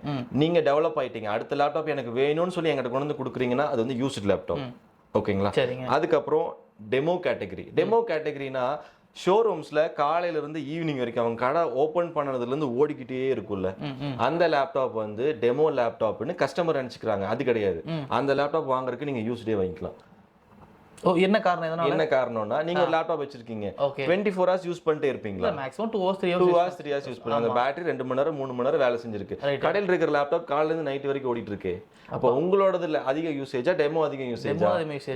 நீங்க டெவலப் ஆயிட்டீங்க. அடுத்த லேப்டாப் எனக்கு வேணும்னு சொல்லி என்கிட்ட கொண்டு வந்து கொடுக்குறீங்கன்னா அது வந்து யூஸ்டு லேப்டாப் ஓகேங்களா? சரிங்க. அதுக்கப்புறம் டெமோ கேட்டகரி டெமோ கேட்டகரினா ஷோரூம்ஸ்ல காலையில இருந்து ஈவினிங் வரைக்கும் அவங்க கடை ஓபன் பண்ணதுல இருந்து ஓடிக்கிட்டே இருக்கும்ல. அந்த லேப்டாப் வந்து டெமோ லேப்டாப்னு கஸ்டமர் நினைச்சுக்கிறாங்க அது கிடையாது. அந்த லேப்டாப் வாங்குறதுக்கு நீங்க யூஸ்டே வாங்கிக்கலாம். ஓ என்ன காரணம் எதனால? என்ன காரணம்னா நீங்க ஒரு லேப்டாப் வச்சிருக்கீங்க. டுவெண்ட்டி ஃபோர் ஹவர்ஸ் யூஸ் பண்ணிட்டே இருப்பீங்களா? Maximum two hours three two hours three hours use பண்ணுவாங்க பேட்டரி ரெண்டு மணி நேரம் மூணு மணி நேரம் வேலை செஞ்சிருக்கு. கடையில் இருக்கிற லேப்டாப் காலையில இருந்து நைட் வரைக்கும் ஓடிட்டு இருக்கு அப்போ உங்களோடதுல அதிக யூசேஜா டெமோ அதிக யூசேஜா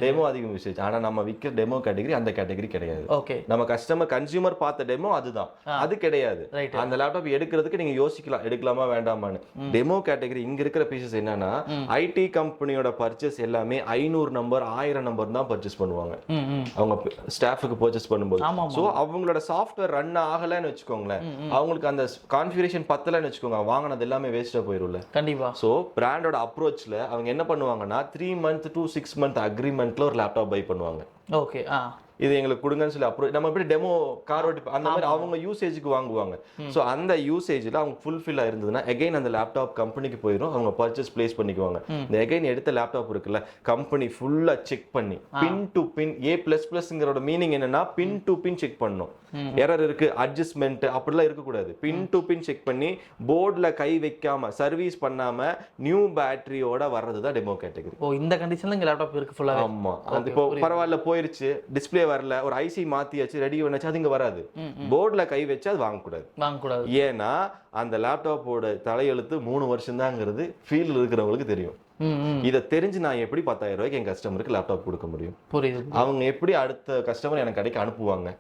டெமோ அதிகம் யூசேஜ் ஆனா நம்ம விற்கிற டெமோ கேட்டகரி அந்த கேட்டகரி கிடையாது. ஓகே நம்ம கஸ்டமர் கன்சியூமர் பார்த்த டெமோ அதுதான். அது கிடையாது. அந்த லேப்டாப் எடுக்கிறதுக்கு நீங்க யோசிக்கலாம். எடுக்கலாமா வேண்டாமான்னு. டெமோ கேட்டகரி இங்க இருக்கிற பீசஸ் என்னன்னா ஐடி கம்பெனியோட பர்ச்சேஸ் எல்லாமே ஐநூறு நம்பர் ஆயிரம் நம்பர் தான் பர்ச்சேஸ் பண்ணுவாங்க. ம் ம். அவங்க ஸ்டாஃபுக்கு பர்ச்சேஸ் பண்ணும்போது. ஸோ அவங்களோட சாஃப்ட்வேர் ரன் ஆகலைன்னு வச்சுக்கோங்களேன். அவங்களுக்கு அந்த கான்ஃபிகரேஷன் பத்தலைன்னு வச்சுக்கோங்க. வாங்கினது எல்லாமே வேஸ்டா போயிரும்ல. கண்டிப்பா. ஸோ பிராண்டோட அப்ரோச்ல அவங்க என்ன பண்ணுவாங்கன்னா three month to six month அக்ரிமெண்ட்ல ஒரு லேப்டாப் பை பண்ணுவாங்க. ஓகே இது எங்களுக்கு கொடுங்கன்னு சொல்லி அப்ரோ நம்ம எப்படி டெமோ கார் ஓட்டி அந்த மாதிரி அவங்க யூசேஜுக்கு வாங்குவாங்க. ஸோ அந்த யூசேஜில் அவங்க ஃபுல்ஃபில் இருந்ததுன்னா எகைன் அந்த லேப்டாப் கம்பெனிக்கு போயிடும் அவங்க பர்ச்சேஸ் பிளேஸ் பண்ணிக்குவாங்க. இந்த எகைன் எடுத்த லேப்டாப் இருக்குல்ல கம்பெனி ஃபுல்லாக செக் பண்ணி pin to pin A plus பிளஸ்ங்கிறோட meaning என்னன்னா பின் டு பின் செக் பண்ணும். எரர் இருக்கு அட்ஜஸ்ட்மெண்ட் அப்படிலாம் இருக்கக்கூடாது. பின் டு பின் செக் பண்ணி போர்டில் கை வைக்காம சர்வீஸ் பண்ணாம நியூ பேட்டரியோட வர்றது தான் டெமோ கேட்டகரி ஓ இந்த கண்டிஷன்ல இங்க லேப்டாப் இருக்கு ஃபுல்லாவே ஆமா. அது இப்போ பரவாயில்ல போயிருச்சு. டிஸ்ப்ளே வரல ஒரு ஐசி மாத்தியாச்சு ரெடி பண்ணாச்சு அது இங்க வராது. போர்டுல கை வச்சு அது வாங்கக்கூடாது வாங்க கூடாது. ஏன்னா அந்த லேப்டாப்போட தலையெழுத்து மூணு வருஷம் தாங்கிறது ஃபீல்டில் இருக்கிறவங்களுக்கு தெரியும். இதை தெரிஞ்சு நான் எப்படி பத்தாயிரம் ரூபாய்க்கு என் கஸ்டமருக்கு லேப்டாப் கொடுக்க முடியும்? புரியுது. அவங்க எப்படி அடுத்த கஸ்டமர் எனக்கு கடைக்கு அனுப்புவாங்க?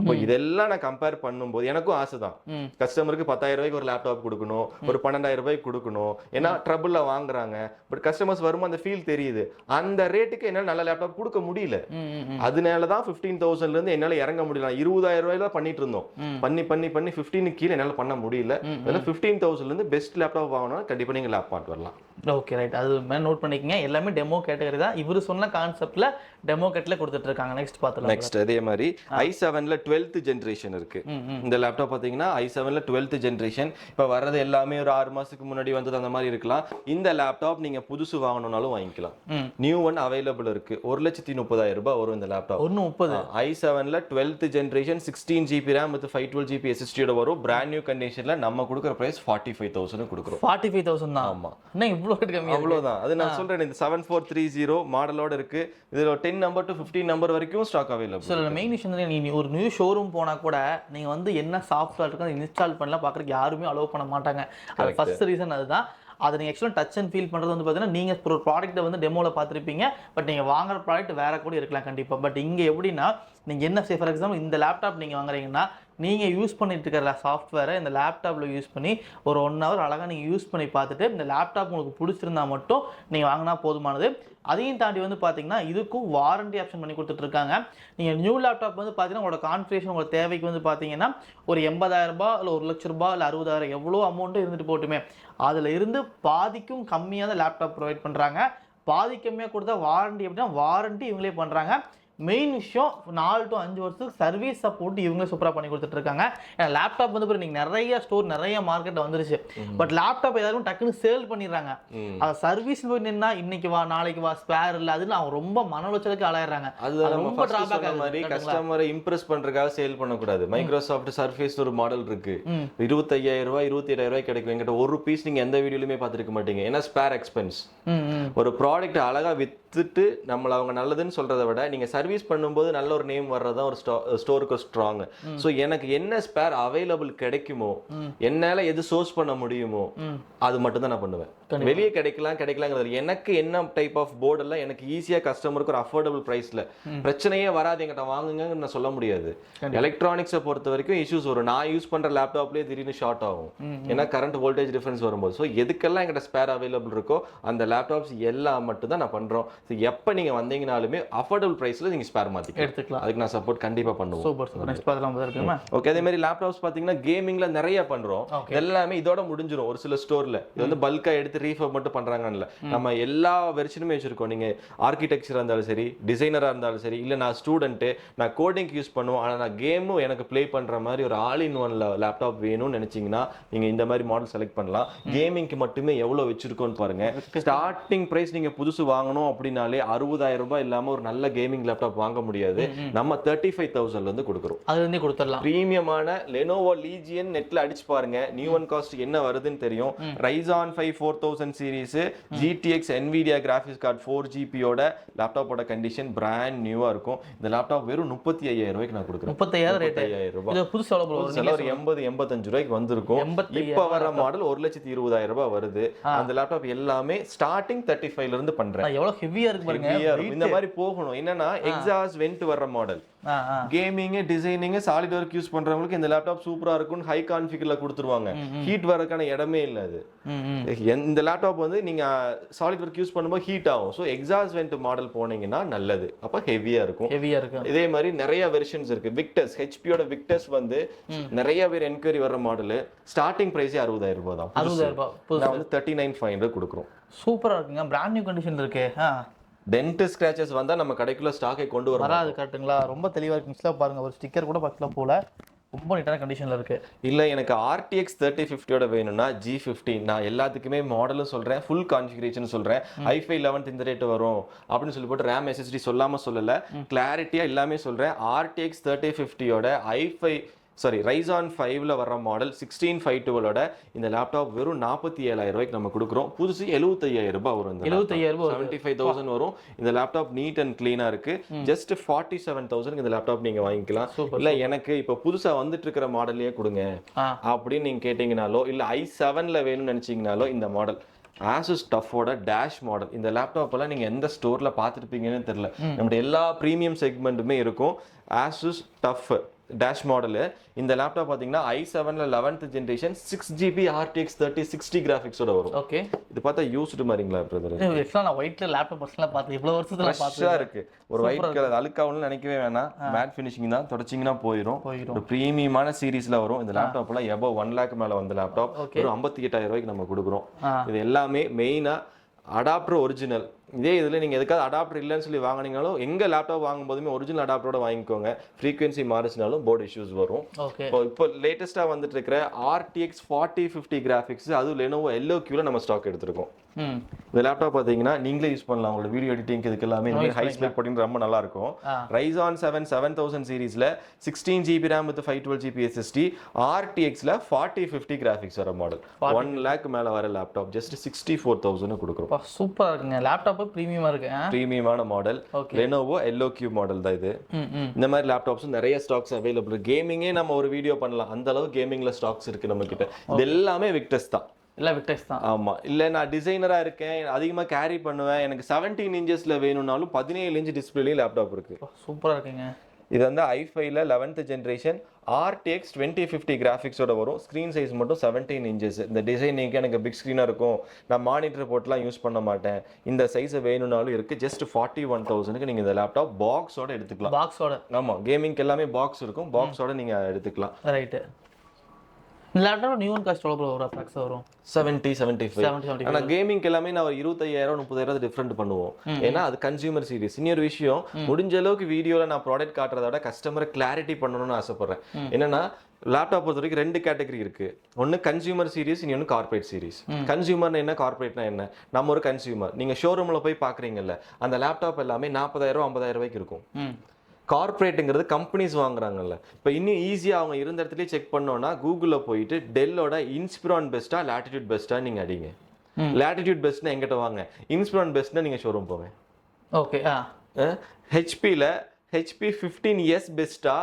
இப்போ இதெல்லாம் நான் கம்பேர் பண்ணும்போது எனக்கும் ஆசை தான் கஸ்டமருக்கு பத்தாயிரம் ரூபாய்க்கு ஒரு லேப்டாப் கொடுக்கணும். ஒரு பன்னெண்டாயிரம் ரூபாய்க்கு கொடுக்கணும். ஏன்னா ட்ரபிள்ல வாங்குறாங்க. பட் கஸ்டமர்ஸ் வரும்போது அந்த ஃபீல் தெரியுது. அந்த ரேட்டுக்கு என்னால நல்ல லேப்டாப் கொடுக்க முடியல. அதனால தான் ஃபிஃப்டீன் தௌசண்ட்ல இருந்து என்னால இறங்க முடியல. இருபதாயிரம் ரூபாயில பண்ணிட்டு இருந்தோம். பண்ணி பண்ணி பண்ணி ஃபிஃப்டீனுக்கு கீழே என்னால பண்ண முடியல. அதனால ஃபிஃப்டீன் தௌசண்ட்ல இருந்து பெஸ்ட் லேப்டாப் வாங்கணும் கண்டிப்பா நீங்க லேப்டாப் வரலாம். ஓகே ரைட் அது மேலே நோட் பண்ணிக்கங்க. எல்லாமே டெமோ கேட்டகரி தான். இவர் சொன்ன கான்செப்ட்ல டெமோ கேட்ல கொடுத்துட்டு இருக்காங்க. நெக்ஸ்ட் பார்த்துலாம் நெக்ஸ்ட் அதே மாதிரி ஐ செவன்ல டுவெல்த் ஜென்ரேஷன் இருக்கு. இந்த லேப்டாப் பாத்தீங்கன்னா ஐ செவன்ல டுவெல்த் ஜென்ரேஷன் இப்போ வர்றது எல்லாமே ஒரு ஆறு மாசத்துக்கு முன்னாடி வந்தது அந்த மாதிரி இருக்கலாம். இந்த லேப்டாப் நீங்க புதுசு வாங்கணும்னாலும் வாங்கிக்கலாம். நியூ ஒன் அவைலபிள் இருக்கு. ஒரு லட்சத்தி முப்பதாயிரம் ரூபாய் வரும் இந்த லேப்டாப் ஒன்று முப்பது. ஐ செவன்ல twelfth generation sixteen GB RAM with five twelve GB எஸ்எஸ்டியோட வரும். பிராண்ட் நியூ கண்டிஷன்ல நம்ம கொடுக்குற பிரைஸ் ஃபார்ட்டி ஃபைவ் தௌசண்ட் கொடுக்குறோம். ஃபார்ட்டி ஃபைவ் தௌசண்ட் தான்? ஆமா. என்ன இவ்வளோ ரேட் கம்மியாக அவ்வளவுதான். அது நான் சொல்றேன் இந்த செவன் ஃபோர் த்ரீ ஜீரோ மாடலோட இருக்கு. இதுல ten number to fifteen number வரைக்கும் ஸ்டாக் அவைலபிள் மெயின் விஷயம் ஒரு நியூ ஷோரூம் போனா கூட நீங்க வந்து என்ன சாஃப்ட்வேர் இருக்கோ இன்ஸ்டால் பண்ணலாம் பார்க்குறதுக்கு யாருமே அலோவ் பண்ண மாட்டாங்க. அது ஃபர்ஸ்ட் ரீசன் அதுதான். அதை நீங்கள் ஆக்சுவலாக டச் அண்ட் ஃபீல் பண்ணுறது வந்து பார்த்தீங்கன்னா நீங்கள் ஒரு ப்ராடக்ட்டை வந்து டெமோவில் பார்த்துருப்பீங்க. பட் நீங்கள் வாங்குற ப்ராடக்ட் வேற கூட இருக்கலாம் கண்டிப்பாக பட் இங்கே எப்படின்னா நீங்கள் என்ன ஃபார் எக்ஸாம்பிள் இந்த லேப்டாப் நீங்கள் வாங்குறீங்கன்னா நீங்கள் யூஸ் பண்ணிட்டு இருக்கிற சாஃப்ட்வேரை இந்த லேப்டாப்பில் யூஸ் பண்ணி ஒரு ஒன் ஹவர் அழகாக நீங்கள் யூஸ் பண்ணி பார்த்துட்டு இந்த லேப்டாப் உங்களுக்கு பிடிச்சிருந்தா மட்டும் நீங்கள் வாங்கினா போதுமானது. அதையும் தாண்டி வந்து பார்த்தீங்கன்னா இதுக்கும் வாரண்டி ஆப்ஷன் பண்ணி கொடுத்துட்ருக்காங்க. நீங்கள் நியூ லேப்டாப் வந்து பார்த்தீங்கன்னா உங்களோட கான்ஃபிகரேஷன் உங்களோட தேவைக்கு வந்து பார்த்தீங்கன்னா ஒரு எண்பதாயிரரூபா இல்லை ஒரு லட்ச ரூபா இல்லை அறுபதாயிரம் எவ்வளோ அமௌண்ட்டு இருந்துட்டு போட்டுமே. அதில் இருந்து பாதிக்கும் கம்மியாக தான் லேப்டாப் ப்ரொவைட் பண்ணுறாங்க பாதி கம்மியாக கொடுத்தா வாரண்டி அப்படின்னா வாரண்டி இவங்களே பண்ணுறாங்க மெயின் விஷயம் நாலு டு அஞ்சு வருஷத்துக்கு சர்வீஸ் சப்போர்ட் இவங்களே சூப்பராக பண்ணி கொடுத்துட்டு இருக்காங்க ஏன்னா லேப்டாப் வந்து நீங்கள் நிறைய ஸ்டோர் நிறைய மார்க்கெட்டில் வந்துருச்சு. பட் லேப்டாப் எல்லாரும் டக்குன்னு சேல் பண்ணிடுறாங்க. அதை சர்வீஸ் போய் நின்னா இன்னைக்கு வா நாளைக்கு வா ஸ்பேர் இல்லை அதுன்னு அவங்க ரொம்ப மன உளைச்சலுக்கு ஆளாயிடுறாங்க. அது ரொம்ப ஆகுது. மாதிரி? கஸ்டமரை இம்ப்ரெஸ் பண்றதுக்காக சேல் பண்ணக்கூடாது. மைக்ரோசாஃப்ட் சர்ஃபேஸ் ஒரு மாடல் இருக்கு. இருபத்தையாயிரம் ரூபாய் இருபத்தி ஏழாயிரம் ரூபாய் கிடைக்கும். எங்கிட்ட ஒரு பீஸ் நீங்க எந்த வீடியோலயுமே பார்த்திருக்க மாட்டீங்க. ஏன்னா ஸ்பேர் எக்ஸ்பென்ஸ் ஒரு ப்ராடக்ட் அழகா வித்துட்டு நம்மள அவங்க நல்லதுன்னு சொல்றதை விட நீங்க சர்வீஸ் பண்ணும்போது நல்ல ஒரு நேம் வர்றதா ஒரு ஸ்டோருக்கு ஸ்ட்ராங் ஸோ எனக்கு என்ன ஸ்பேர் அவைலபிள் கிடைக்குமோ என்னால எது சோர்ஸ் பண்ண முடியுமோ அது மட்டும் தான் நான் பண்ணுவேன். வெளியே கிடைக்கலாம் கிடைக்கலாங்கிறது. எனக்கு என்ன டைப் ஆஃப் போர்டு எல்லாம் எனக்கு ஈஸியா கஸ்டமருக்கு ஒரு அஃபோர்டபுள் பிரைஸ்ல பிரச்சனையே வராது எங்கிட்ட வாங்குங்கன்னு நான் சொல்ல முடியாது. எலக்ட்ரானிக்ஸை பொறுத்த வரைக்கும் இஷ்யூஸ் வரும். நான் யூஸ் பண்ற லேப்டாப்லயே திடீர்னு ஷார்ட் ஆகும். ஏன்னா கரண்ட் வோல்டேஜ் டிஃபரன்ஸ் வரும்போது. ஸோ எதுக்கெல்லாம் எங்கிட்ட ஸ்பேர் அவைலபிள் இருக்கோ அந்த லேப்டாப்ஸ் எல்லாம் மட்டும் தான் நான் பண்றோம். ஸோ எப்போ நீங்க வந்தீங்கனாலுமே அஃபோர்டபுள் பிரைஸ்ல நீங்க ஸ்பேர் மாத்திக்கலாம். எடுத்துக்கலாம். அதுக்கு நான் சப்போர்ட் கண்டிப்பா பண்ணுவோம். சூப்பர் சூப்பர் நெக்ஸ்ட் பார்க்கலாம் போது இருக்குமா? ஓகே அதே மாதிரி லேப்டாப்ஸ் பாத்தீங்கன்னா கேமிங்ல நிறைய பண்றோம். Okay. எல்லாமே இதோட முடிஞ்சிரும். ஒரு சில ஸ்டோர்ல இது வந்து பல்கா எடுத்து ரீஃபர் மட்டும் பண்றாங்கன்னு இல்ல. நம்ம எல்லா வெர்ஷனுமே வச்சிருக்கோம். நீங்க ஆர்கிடெக்சரா இருந்தாலும் சரி டிசைனரா இருந்தாலும் சரி இல்ல நான் ஸ்டூடெண்ட் நான் கோடிங் யூஸ் பண்ணுவோம் ஆனா நான் கேமும் எனக்கு ப்ளே பண்ற மாதிரி ஒரு ஆல் இன் ஒன் லேப்டாப் வேணும்னு நினைச்சீங்கன்னா நீங்க இந்த மாதிரி மாடல் செலக்ட் பண்ணலாம். கேமிங்க்கு மட்டுமே எவ்வளவு வச்சிருக்கோம்னு பாருங்க. ஸ்டார்டிங் பிரைஸ் நீங்க புதுசு வாங்கணும் அப்படின்னாலே அறுபதாயிரம் ரூபாய் இல்லாம ஒரு நல்ல கேமிங் லேப்டாப் வாங்க முடியாது. நம்ம தேர்ட்டி ஃபைவ் தௌசண்ட்ல இருந்து கொடுக்குறோம். அதுல இருந்தே கொடுத்துடலாம் பிரீமியமான லெனோவோ லீஜியன் நெட்ல அடிச்சு பாருங்க. நியூ ஒன் காஸ்ட் என்ன வருதுன்னு தெரியும். Ryzen five four thousand series GTX NVIDIA graphics card four ஜிபியோட லேப்டாப்போட கண்டிஷன் பிராண்ட் நியூவா இருக்கும். இந்த லேப்டாப் வெறும் முப்பத்தி ஐயாயிரம் ரூபாய்க்கு நான் கொடுக்குறேன். முப்பத்தையாயிரம் ரேட்டு முப்பத்தையாயிரம் ரூபாய். புதுசு எவ்வளோ ப்ரோ சில ஒரு எண்பது எண்பத்தஞ்சு ரூபாய்க்கு வந்திருக்கும். இப்ப வர மாடல் ஒரு லட்சத்தி இருபதாயிரம் ரூபாய் வருது. அந்த லேப்டாப் எல்லாமே ஸ்டார்டிங் தேர்ட்டி ஃபைவ்ல இருந்து பண்றேன். எவ்வளோ ஹெவியா இருக்கு பாருங்க. இருக்கும். இந்த மாதிரி போகணும். என்னன்னா எக்ஸாஸ் வென்ட் வர்ற model gaming designing solid work use பண்றவங்களுக்கு இந்த லேப்டாப் சூப்பரா இருக்கும்னு ஹை கான்ஃபிகர்ல கொடுத்துருவாங்க. ஹீட் வரதுக்கான இடமே இல்ல அது. எந்த- இந்த லேப்டாப் வந்து நீங்க சாலிட் ஒர்க் யூஸ் பண்ணும்போது ஹீட் ஆகும். ஸோ எக்ஸாஸ் வென்ட் மாடல் போனீங்கன்னா நல்லது. அப்ப ஹெவியா இருக்கும். ஹெவியா இருக்கு இதே மாதிரி நிறைய வெர்ஷன்ஸ் இருக்கு. விக்டர்ஸ் ஹெச்பியோட விக்டர்ஸ் வந்து நிறைய பேர் என்கொயரி வர்ற மாடல் ஸ்டார்டிங் பிரைஸே அறுபதாயிரம் ரூபாய் தான். அறுபதாயிரம் ரூபாய். நான் வந்து தேர்ட்டி நைன் ஃபைவ் ஹண்ட்ரட் கொடுக்குறோம் சூப்பரா இருக்குங்க. பிராண்ட் நியூ கண்டிஷன் இருக்கு. டென்ட் ஸ்கிராச்சஸ் வந்தா நம்ம கடைக்குள்ள ஸ்டாக்கை கொண்டு வரோம் வராது கரெக்ட்டுங்களா ரொம்ப தெளிவா இருக்கு மிஸ்ல பாருங்க. ஒரு ஸ்டிக்கர் கூட பக்கத்துல போல. ரொம்ப நீட்டான கண்டிஷன்ல இருக்கு. இல்ல எனக்கு ஆர்டிஎக்ஸ் தேர்ட்டி ஃபிஃப்டியோட வேணும்னா ஜி ஃபிஃப்டீன் நான் எல்லாத்துக்குமே மாடலும் சொல்றேன் ஃபுல் கான்ஃபிகரேஷன் சொல்றேன். ஐஃபை லெவன்த் இந்த ரேட் வரும் அப்படின்னு சொல்லி போட்டு ரேம் எஸ்எஸ்டி சொல்லாம சொல்லல. கிளாரிட்டியா எல்லாமே சொல்றேன். ஆர்டிஎக்ஸ் தேர்ட்டி ஃபிஃப்டியோட ஐஃபை சாரி ரைசான் ஃபைவ்ல வர மாடல் சிக்ஸ்டீன் ஃபைவ் டுவெலோட இந்த லேப்டாப் வெறும் நாற்பத்தி ஏழாயிரம் ரூபாய்க்கு நம்ம கொடுக்குறோம். புதுசு எழுபத்தையாயிரம் ரூபாய் வரும் எழுபத்தையாயிரம் ரூபாய் செவன்டி ஃபைவ் தௌசண்ட் வரும். இந்த லேப்டாப் நீட் அண்ட் க்ளீனா இருக்கு. ஜஸ்ட் ஃபார்ட்டி செவன் தௌசண்ட் இந்த லேப்டாப் நீங்க வாங்கிக்கலாம். இல்ல எனக்கு இப்போ புதுசா வந்துட்டு இருக்கிற மாடல்லையே கொடுங்க அப்படின்னு நீங்க கேட்டீங்கனாலோ இல்ல ஐ செவன்ல வேணும்னு நினைச்சீங்கனாலோ இந்த மாடல் ஆசஸ் டஃபோட டேஷ் மாடல் இந்த லேப்டாப் எல்லாம் நீங்க எந்த ஸ்டோர்ல பார்த்துருப்பீங்கன்னு தெரியல. நம்மளுடைய எல்லா ப்ரீமியம் செக்மெண்ட்டுமே இருக்கும். ஆசஸ் டஃப் டேஷ் மாடலு இந்த லேப்டாப் பார்த்தீங்கன்னா ஐ செவன்ல eleventh generation six GB RTX thirty sixty கிராஃபிக்ஸோட வரும். ஓகே இது பார்த்தா யூஸ்டு மாதிரிங்களா பிரதர் ஆக்சுவலாக நான் ஒயிட்ல லேப்டாப் பர்சனலாக பார்த்தேன் இவ்வளோ வருஷத்துல ஃப்ரெஷ்ஷாக இருக்கு. ஒரு ஒயிட் கலர் அழுக்காவுன்னு நினைக்கவே வேணாம். மேட் ஃபினிஷிங் தான். தொடச்சிங்கன்னா போயிடும். ஒரு ப்ரீமியமான சீரீஸ்ல வரும். இந்த லேப்டாப்லாம் எபோ ஒன் லேக் மேல வந்த லேப்டாப். ஒரு ஐம்பத்தி எட்டாயிரம் ரூபாய்க்கு நம்ம கொடுக்குறோம். இது எல்லாமே மெயினா அடாப்டர் ஒரிஜினல் இதே இதுல நீங்க எதுக்காவது அடாப்டர் இல்லைன்னு சொல்லி வாங்குனீங்கனாலும் எங்க லேப்டாப் வாங்கும் போதுமே ஒரிஜினல் அடாப்டரோட வாங்கிக்கோங்க. ஃப்ரீக்வன்சி மாறிச்சினாலும் போர்டு இஷ்யூஸ் வரும். இப்போ இப்போ லேட்டஸ்டா வந்துட்டு இருக்கிற ஆர்டிஎக்ஸ் ஃபார்ட்டி ஃபிஃப்டி கிராஃபிக்ஸ் அதுவும் லெனோவோ எல்லோ கியூல நம்ம ஸ்டாக் எடுத்திருக்கோம். இந்த லேப்டாப் பார்த்தீங்கன்னா நீங்களே யூஸ் பண்ணலாம். உங்களோட வீடியோ எடிட்டிங் இதுக்கு எல்லாமே ஹை ஸ்பெக் போட்டிங்கன்னா ரொம்ப நல்லா இருக்கும். ரைசான் செவன் செவன் தௌசண்ட் சீரீஸ்ல sixteen GB RAM with five twelve GB SSD ஆர்டிஎக்ஸ்ல forty fifty graphics வர மாடல் ஒன் லேக் மேல வர laptop just sixty four thousand கொடுக்குறோம். சூப்பராக இருக்குங்க. லேப்டாப்பு ப்ரீமியமாக இருக்கு? ப்ரீமியமான model. Lenovo yellow Q model தான் இது. இந்த மாதிரி லேப்டாப்ஸும் நிறைய ஸ்டாக்ஸ் அவைலபிள் கேமிங்கே நம்ம ஒரு வீடியோ பண்ணலாம். அந்த அளவு கேமிங்ல ஸ்டாக்ஸ் இருக்கு நம்ம கிட்ட இது எல்லாமே விக்டர்ஸ் தான். எல்லாம் விக்டர்ஸ் தான். ஆமா. இல்ல நான் டிசைனரா இருக்கேன். அதிகமா கேரி பண்ணுவேன். எனக்கு செவன்டீன் இன்ச்சஸ்ல வேணும்னாலும் பதினேழு இன்ச் டிஸ்பிளேலையும் லேப்டாப் இருக்கு. சூப்பராக இருக்குங்க. இது வந்து ஐஃபைல eleventh generation RTX twenty fifty கிராஃபிக்ஸோட வரும். ஸ்க்ரீன் சைஸ் மட்டும் செவன்டீன் இன்ச்சஸ் இந்த டிசைனிங்க்கு எனக்கு பிக் ஸ்க்ரீனாக இருக்கும். நான் மானிட்டர் போட்டுலாம் யூஸ் பண்ண மாட்டேன். இந்த சைஸை வேணும்னாலும் இருக்கு. ஜஸ்ட் ஃபார்ட்டி ஒன் தௌசண்ட்க்கு நீங்கள் இந்த லேப்டாப் பாக்ஸோட எடுத்துக்கலாம். பாக்ஸோட ஆமா கேமிங்க்கு எல்லாமே பாக்ஸ் இருக்கும். பாக்ஸோட நீங்க எடுத்துக்கலாம். ரைட்டு இந்த லேப்டாப் நியூ ஒன் காஸ்ட் எவ்வளோ ப்ரோ ஒரு அப்ராக்ஸ் வரும்? Seventy seventy five seventy seventy ஆனா கேமிங்க்கு எல்லாமே நான் ஒரு இருபத்தையாயிரம் முப்பதாயிரம் டிஃப்ரெண்ட் பண்ணுவோம். ஏன்னா அது கன்சியூமர் சீரிஸ் இன்னொரு விஷயம் முடிஞ்ச அளவுக்கு வீடியோல நான் ப்ராடக்ட் காட்டுறத விட கஸ்டமரை கிளாரிட்டி பண்ணணும்னு ஆசைப்படுறேன். என்னன்னா லேப்டாப் பொறுத்த வரைக்கும் ரெண்டு கேட்டகரி இருக்கு. ஒன்னு கன்சியூமர் சீரிஸ் இன்னொன்னு கார்பரேட் சீரிஸ் கன்சியூமர்னா என்ன கார்பரேட்னா என்ன? நம்ம ஒரு கன்சியூமர் நீங்க ஷோரூம்ல போய் பாக்குறீங்கல்ல அந்த லேப்டாப் எல்லாமே நாற்பதாயிரம் ஐம்பதாயிரம் ரூபாய்க்கு இருக்கும். ம் கார்ப்பரேட்டுங்கிறது கம்பெனிஸ் வாங்குறாங்கல்ல. இப்போ இன்னும் ஈஸியாக அவங்க இருந்த இடத்துலயே செக் பண்ணோன்னா கூகுளில் போயிட்டு டெல்லோட இன்ஸ்பிரான் பெஸ்ட்டா லேட்டிடியூட் பெஸ்ட்டா நீங்கள் அடிங்க. லேட்டிடியூட் பெஸ்ட்னா எங்கிட்ட வாங்க. இன்ஸ்பிரான் பெஸ்ட்னா நீங்கள் ஷோரூம் போவேன் ஓகே ஆ. ஹெச்பியில் ஹெச்பி ஃபிஃப்டீன் எஸ் பெஸ்ட்டா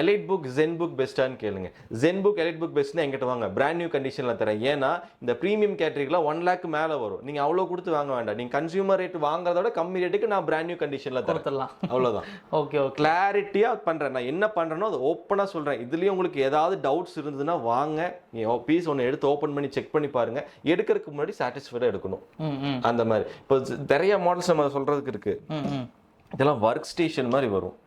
எலைட் புக் ஜென் புக் பெஸ்ட்டான்னு கேளுங்க. ஜென் புக் எலைட் புக் பெஸ்ட்னு எங்கிட்ட வாங்க. பிராண்ட் நியூ கண்டிஷனில் தரேன். ஏன்னா இந்த ப்ரீமியம் கேட்டரிக்கெலாம் ஒன் லேக் மேலே வரும். நீங்கள் அவ்வளோ கொடுத்து வாங்க வேண்டாம். நீங்கள் கன்சியூமர் ரேட் வாங்குறத விட கம்மி ரேட்டுக்கு நான் பிராண்ட் நியூ கண்டிஷனில் கொடுத்துடலாம். அவ்வளோதான் ஓகே கிளாரிட்டியாக பண்ணுறேன் நான் என்ன பண்ணுறேனோ அதை ஓப்பனாக சொல்கிறேன் இதுலேயும் உங்களுக்கு ஏதாவது டவுட்ஸ் இருந்ததுன்னா வாங்க. நீங்கள் பீஸ் ஒன்று எடுத்து ஓப்பன் பண்ணி செக் பண்ணி பாருங்க. எடுக்கிறதுக்கு முன்னாடி சாட்டிஸ்ஃபைடாக எடுக்கணும். அந்த மாதிரி. இப்போ நிறைய மாடல்ஸ் நம்ம சொல்கிறதுக்கு இருக்குது இதெல்லாம் ஒர்க் ஸ்டேஷன் மாதிரி வரும்.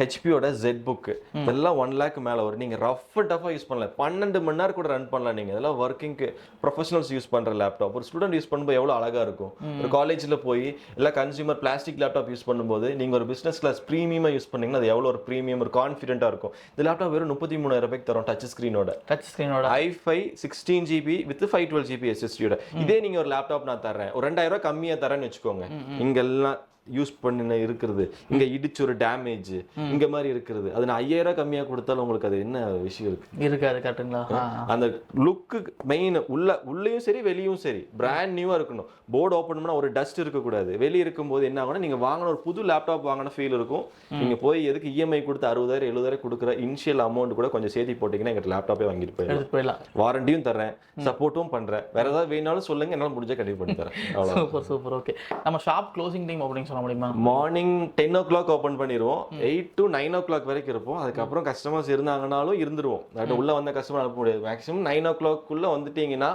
ஹெச்பியோட ஜெட் புக்கு இதெல்லாம் ஒன் லேக் மேலே வரும். நீங்கள் ரஃப் டஃபாக யூஸ் பண்ணலாம். பன்னெண்டு மணி நேரம் கூட ரன் பண்ணலாம் நீங்கள் இதெல்லாம் ஒர்க்கிங்க்கு ப்ரொஃபஷனல்ஸ் யூஸ் பண்ணுற லேப்டாப் ஒரு ஸ்டூடெண்ட் யூஸ் பண்ணும்போது எவ்வளோ அழகாக இருக்கும்? ஒரு காலேஜில் போய் இல்லை கன்சியூமர் பிளாஸ்டிக் லேப்டாப் யூஸ் பண்ணும்போது நீங்கள் ஒரு பிஸ்னஸ் கிளாஸ் ப்ரீமியமாக யூஸ் பண்ணீங்கன்னா அது எவ்வளோ ஒரு ப்ரீமியம் ஒரு கான்ஃபிடென்ட்டாக இருக்கும். இந்த லேப்டாப் வெறும் முப்பத்தி மூணாயிரம் ரூபாய்க்கு தரும் டச் ஸ்க்ரீனோட touch ஸ்க்ரீனோட I five sixteen GB with five twelve GB எஸ்எஸ்டியோட இதே நீங்க ஒரு லேப்டாப் நான் தரேன் ஒரு ரெண்டாயிரம் ரூபாய் கம்மியா தரேன்னு வச்சுக்கோங்க. இங்கெல்லாம் யூஸ் பண்ணின இருக்கிறது. இங்க இடிச்சு ஒரு டேமேஜ் இங்க மாதிரி இருக்கிறது. அது நான் ஐயாயிரம் ரூபாய் கம்மியா கொடுத்தாலும் உங்களுக்கு அது என்ன விஷயம் இருக்கு? இருக்காது கரெக்டுங்களா? அந்த லுக்கு மெயின் உள்ள உள்ளேயும் சரி வெளியும் சரி பிராண்ட் நியூவா இருக்கணும். போர்டு ஓப்பன் பண்ணா ஒரு டஸ்ட் இருக்கக்கூடாது. வெளியே இருக்கும்போது என்ன ஆகும்னா நீங்க வாங்கின ஒரு புது லேப்டாப் வாங்கின ஃபீல் இருக்கும். நீங்க போய் எதுக்கு இஎம்ஐ கொடுத்து அறுபதாயிரம் எழுபதாயிரம் கொடுக்குற இனிஷியல் அமௌண்ட் கூட கொஞ்சம் சேர்த்து போட்டீங்கன்னா எங்க லேப்டாப்பே வாங்கிட்டு போயிடலாம். வாரண்டியும் தர்றேன். சப்போர்ட்டும் பண்றேன். வேற ஏதாவது வேணாலும் சொல்லுங்க என்னால முடிஞ்சா கண்டிப்பா பண்ணி தரேன். Super super. ஓகே நம்ம ஷாப் க்ளோசிங் டைம் அப்படின்னு சொல்ல முடியுமா? Morning ten o'clock open பண்ணிடுவோம் eight to nine o'clock வரைக்கும் இருப்போம். அதுக்கப்புறம் கஸ்டமர்ஸ் இருந்தாங்கனாலும் இருந்துருவோம். அது உள்ள வந்த கஸ்டமர் அனுப்ப முடியாது. மேக்ஸிமம் நைன் ஓ கிளாக்குள்ள வந்துட்டீங்கன்னா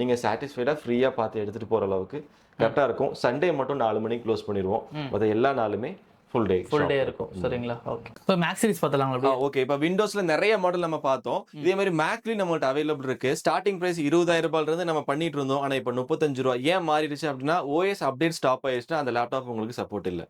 நீங்க சாட்டிஸ்ஃபைடா ஃப்ரீயா பார்த்து எடுத்துட்டு போற அளவுக்கு கரெக்டா இருக்கும். சண்டே மட்டும் நாலு மணிக்கு க்ளோஸ் பண்ணிடுவோம் மற்ற எல்லா நாளுமே ஃபுல் டே ஃபுல் டே இருக்கும். சரிங்களா? ஓகே இப்போ மேக்ஸ் சீரிஸ் பார்த்தலாம் ஓகே இப்போ விண்டோஸ்ல நிறைய மாடல் நம்ம பார்த்தோம். இதே மாதிரி மேக்லயும் நம்மள்ட்ட அவைலபிள் இருக்கு. ஸ்டார்டிங் பிரைஸ் இருபதாயிரம் ரூபாயில இருந்து நம்ம பண்ணிட்டு இருந்தோம். ஆனா இப்போ முப்பத்தஞ்சு ரூபா ஏன் மாறிடுச்சு அப்படின்னா ஓஎஸ் அப்டேட் ஸ்டாப் ஆயிடுச்சுன்னா அந்த லேப்டாப் உங்களுக்கு சப்போர்ட் இல்ல.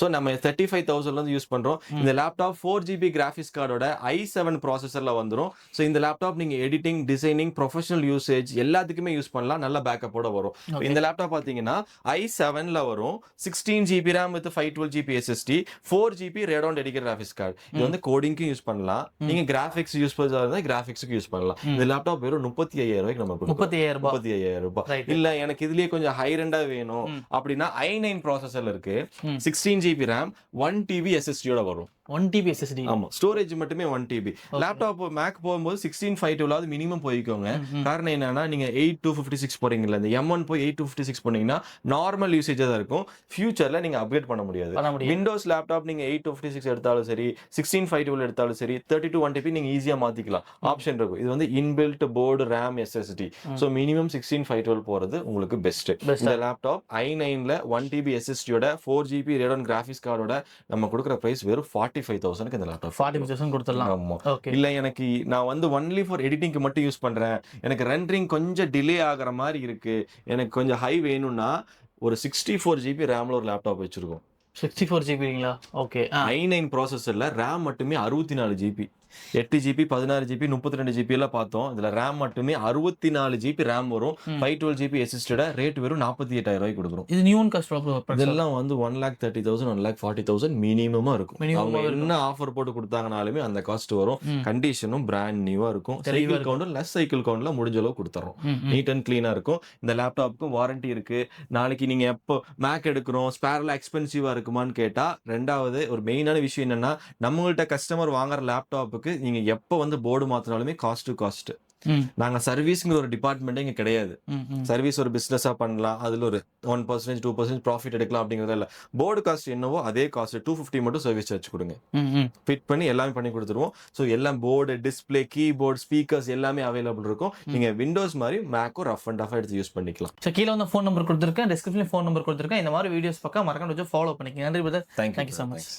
சோ நம்ம தேர்ட்டி ஃபைவ் தௌசண்ட்ல இருந்து யூஸ் பண்றோம். இந்த லேப்டாப் ஃபோர் ஜிபி கிராஃபிக்ஸ் கார்டோட ஐ செவன் ப்ராசஸர்ல வந்துரும். ஸோ இந்த லேப்டாப் நீங்க எடிட்டிங் டிசைனிங் ப்ரொஃபஷனல் யூசேஜ் எல்லாத்துக்குமே யூஸ் பண்ணலாம். நல்ல பேக்கப்போட வரும். இந்த லேப்டாப் பாத்தீங்கன்னா ஐ செவன்ல வரும். Sixteen GB RAM with five twelve GB SSD four GB Radeon dedicate graphics card இது வந்து கோடிங்க்கும் யூஸ் பண்ணலாம். நீங்க கிராஃபிக்ஸ் யூஸ் பண்ணுறதா கிராஃபிக்ஸ்க்கு யூஸ் பண்ணலாம். இந்த லேப்டாப் வெறும் முப்பத்தி ஐயாயிரம் ரூபாய்க்கு நம்ம முப்பத்தி ஐயாயிரம் முப்பத்தி ஐயாயிரம் ரூபாய். இல்ல எனக்கு இதுலயே கொஞ்சம் ஹை ரெண்டா வேணும். அப்படின்னா ஐ நைன் ப்ராசஸர்ல இருக்கு. Sixteen GB RAM one TB எஸ்எஸ்டியோட வரும். ஒன் டிபி எஸ்எஸ்டி ஆமா ஸ்டோரேஜ் மட்டுமே ஒன் டிபி லேப்டாப் மேக் போகும்போது சிக்ஸ்டீன் ஃபைவ் டுவெல் மினிமம் போய்க்கோங்க. காரணம் என்னன்னா நீங்க எயிட் டூ ஃபிஃப்டி சிக்ஸ் போறீங்கல்ல இந்த எம் ஒன் போய் எயிட் டூ ஃபிஃப்டி சிக்ஸ் போனீங்கன்னா நார்மல் யூசேஜா தான் இருக்கும். ஃபியூச்சர்ல நீங்க அப்கிரேட் பண்ண முடியாது. விண்டோஸ் லேப்டாப் நீங்க எயிட் டூ ஃபிஃப்டி சிக்ஸ் எடுத்தாலும் சரி சிக்ஸ்டீன் ஃபைவ் டுவெல் எடுத்தாலும் சரி தேர்ட்டி டூ ஒன் டிபி நீங்க ஈஸியா மாத்திக்கலாம். ஆப்ஷன் இருக்கும். இது வந்து inbuilt board RAM SSD so minimum sixteen five twelve போறது உங்களுக்கு பெஸ்ட். இந்த லேப்டாப் ஐ நைன்ல ஒன் டிபி எஸ்எஸ்டியோட ஃபோர் ஜிபி ரேடான் கிராஃபிக்ஸ் கார்டோட நம்ம கொடுக்குற பிரைஸ் வெறும் ஃபார்ட்டி ஃபைவ் தௌசண்ட்க்கு இந்த லேப்டாப் ஃபார்ட்டி தௌசண்ட் கொடுத்துடலாம். ஓகே இல்ல எனக்கு நான் வந்து ஒன்லி ஃபார் எடிட்டிங்க்கு மட்டும் யூஸ் பண்றேன். எனக்கு ரெண்டரிங் கொஞ்சம் டிலே ஆகுற மாதிரி இருக்கு. எனக்கு கொஞ்சம் ஹை வேணும்னா ஒரு சிக்ஸ்டி ஃபோர் ஜிபி ரேம்ல ஒரு லேப்டாப் வச்சிருக்கோம். சிக்ஸ்டி ஃபோர் ஜிபிங்களா ஓகே ஐ நைன் ப்ராசஸர்ல ரேம் மட்டுமே அறுபத்தி நாலு ஜிபி எட்டு ஜிபி பதினாறு ஜிபி முப்பத்தி ரெண்டு ஜிபி எல்லாம் பார்த்தோம். இதுல ரேம் மட்டுமே அறுபத்தி நாலு ஜிபி ரேம் வரும். ஃபைவ் டுவெல் ஜிபி எசிஸ்டட ரேட் வெறும் நாற்பத்தி எட்டாயிரம் ரூபாய்க்கு கொடுக்குறோம் இது நியூ கஸ்டமர் இதெல்லாம் வந்து one lakh thirty thousand one lakh forty thousand மினிமமா இருக்கும். அவங்க என்ன ஆஃபர் போட்டு கொடுத்தாங்கனாலுமே அந்த காஸ்ட் வரும். கண்டிஷனும் பிராண்ட் நியூவா இருக்கும். சைக்கிள் கவுண்டர் லெஸ் சைக்கிள் கவுண்ட்ல முடிஞ்ச அளவு கொடுத்துறோம். நீட் அண்ட் கிளீனா இருக்கும். இந்த லேப்டாப்புக்கும் வாரண்டி இருக்கு. நாளைக்கு நீங்க எப்போ மேக் எடுக்கிறோம் ஸ்பேர்ல எக்ஸ்பென்சிவா இருக்குமான்னு கேட்டா ரெண்டாவது ஒரு மெயினான விஷயம் என்னன்னா நம்மள்ட்ட கஸ்டமர் வாங்குற லேப்டாப்புக்கு நீங்க எப்போ வந்து போர்டு மாத்தினாலுமே காஸ்ட் டு காஸ்ட் நாங்க சர்வீஸ்ங்கிற ஒரு டிபார்ட்மெண்ட்டே இங்க கிடையாது. சர்வீஸ் ஒரு பிசினஸா பண்ணலாம். அதுல ஒரு one percentage two percentage profit எடுக்கலாம் அப்படிங்கறது இல்ல. போர்டு காஸ்ட் என்னவோ அதே காஸ்ட் டூ ஃபிஃப்டி மட்டும் சர்வீஸ் சார்ஜ் கொடுங்க. ஃபிட் பண்ணி எல்லாமே பண்ணி கொடுத்துருவோம். ஸோ எல்லாம் போர்டு டிஸ்பிளே கீபோர்ட் ஸ்பீக்கர்ஸ் எல்லாமே அவைலபிள் இருக்கும். நீங்க விண்டோஸ் மாதிரி மேக்கும் ரஃப் அண்ட் டஃப் எடுத்து யூஸ் பண்ணிக்கலாம். ஸோ கீழே வந்து ஃபோன் நம்பர் கொடுத்துருக்கேன். டிஸ்கிரிப்ஷன் ஃபோன் நம்பர் கொடுத்துருக்கேன். இந்த மாதிரி வீடியோஸ் பக்கம் மறக்காம ஃபாலோ பண்ணிக்கங்க. நன்றி பிரதர் தேங்க்யூ so much.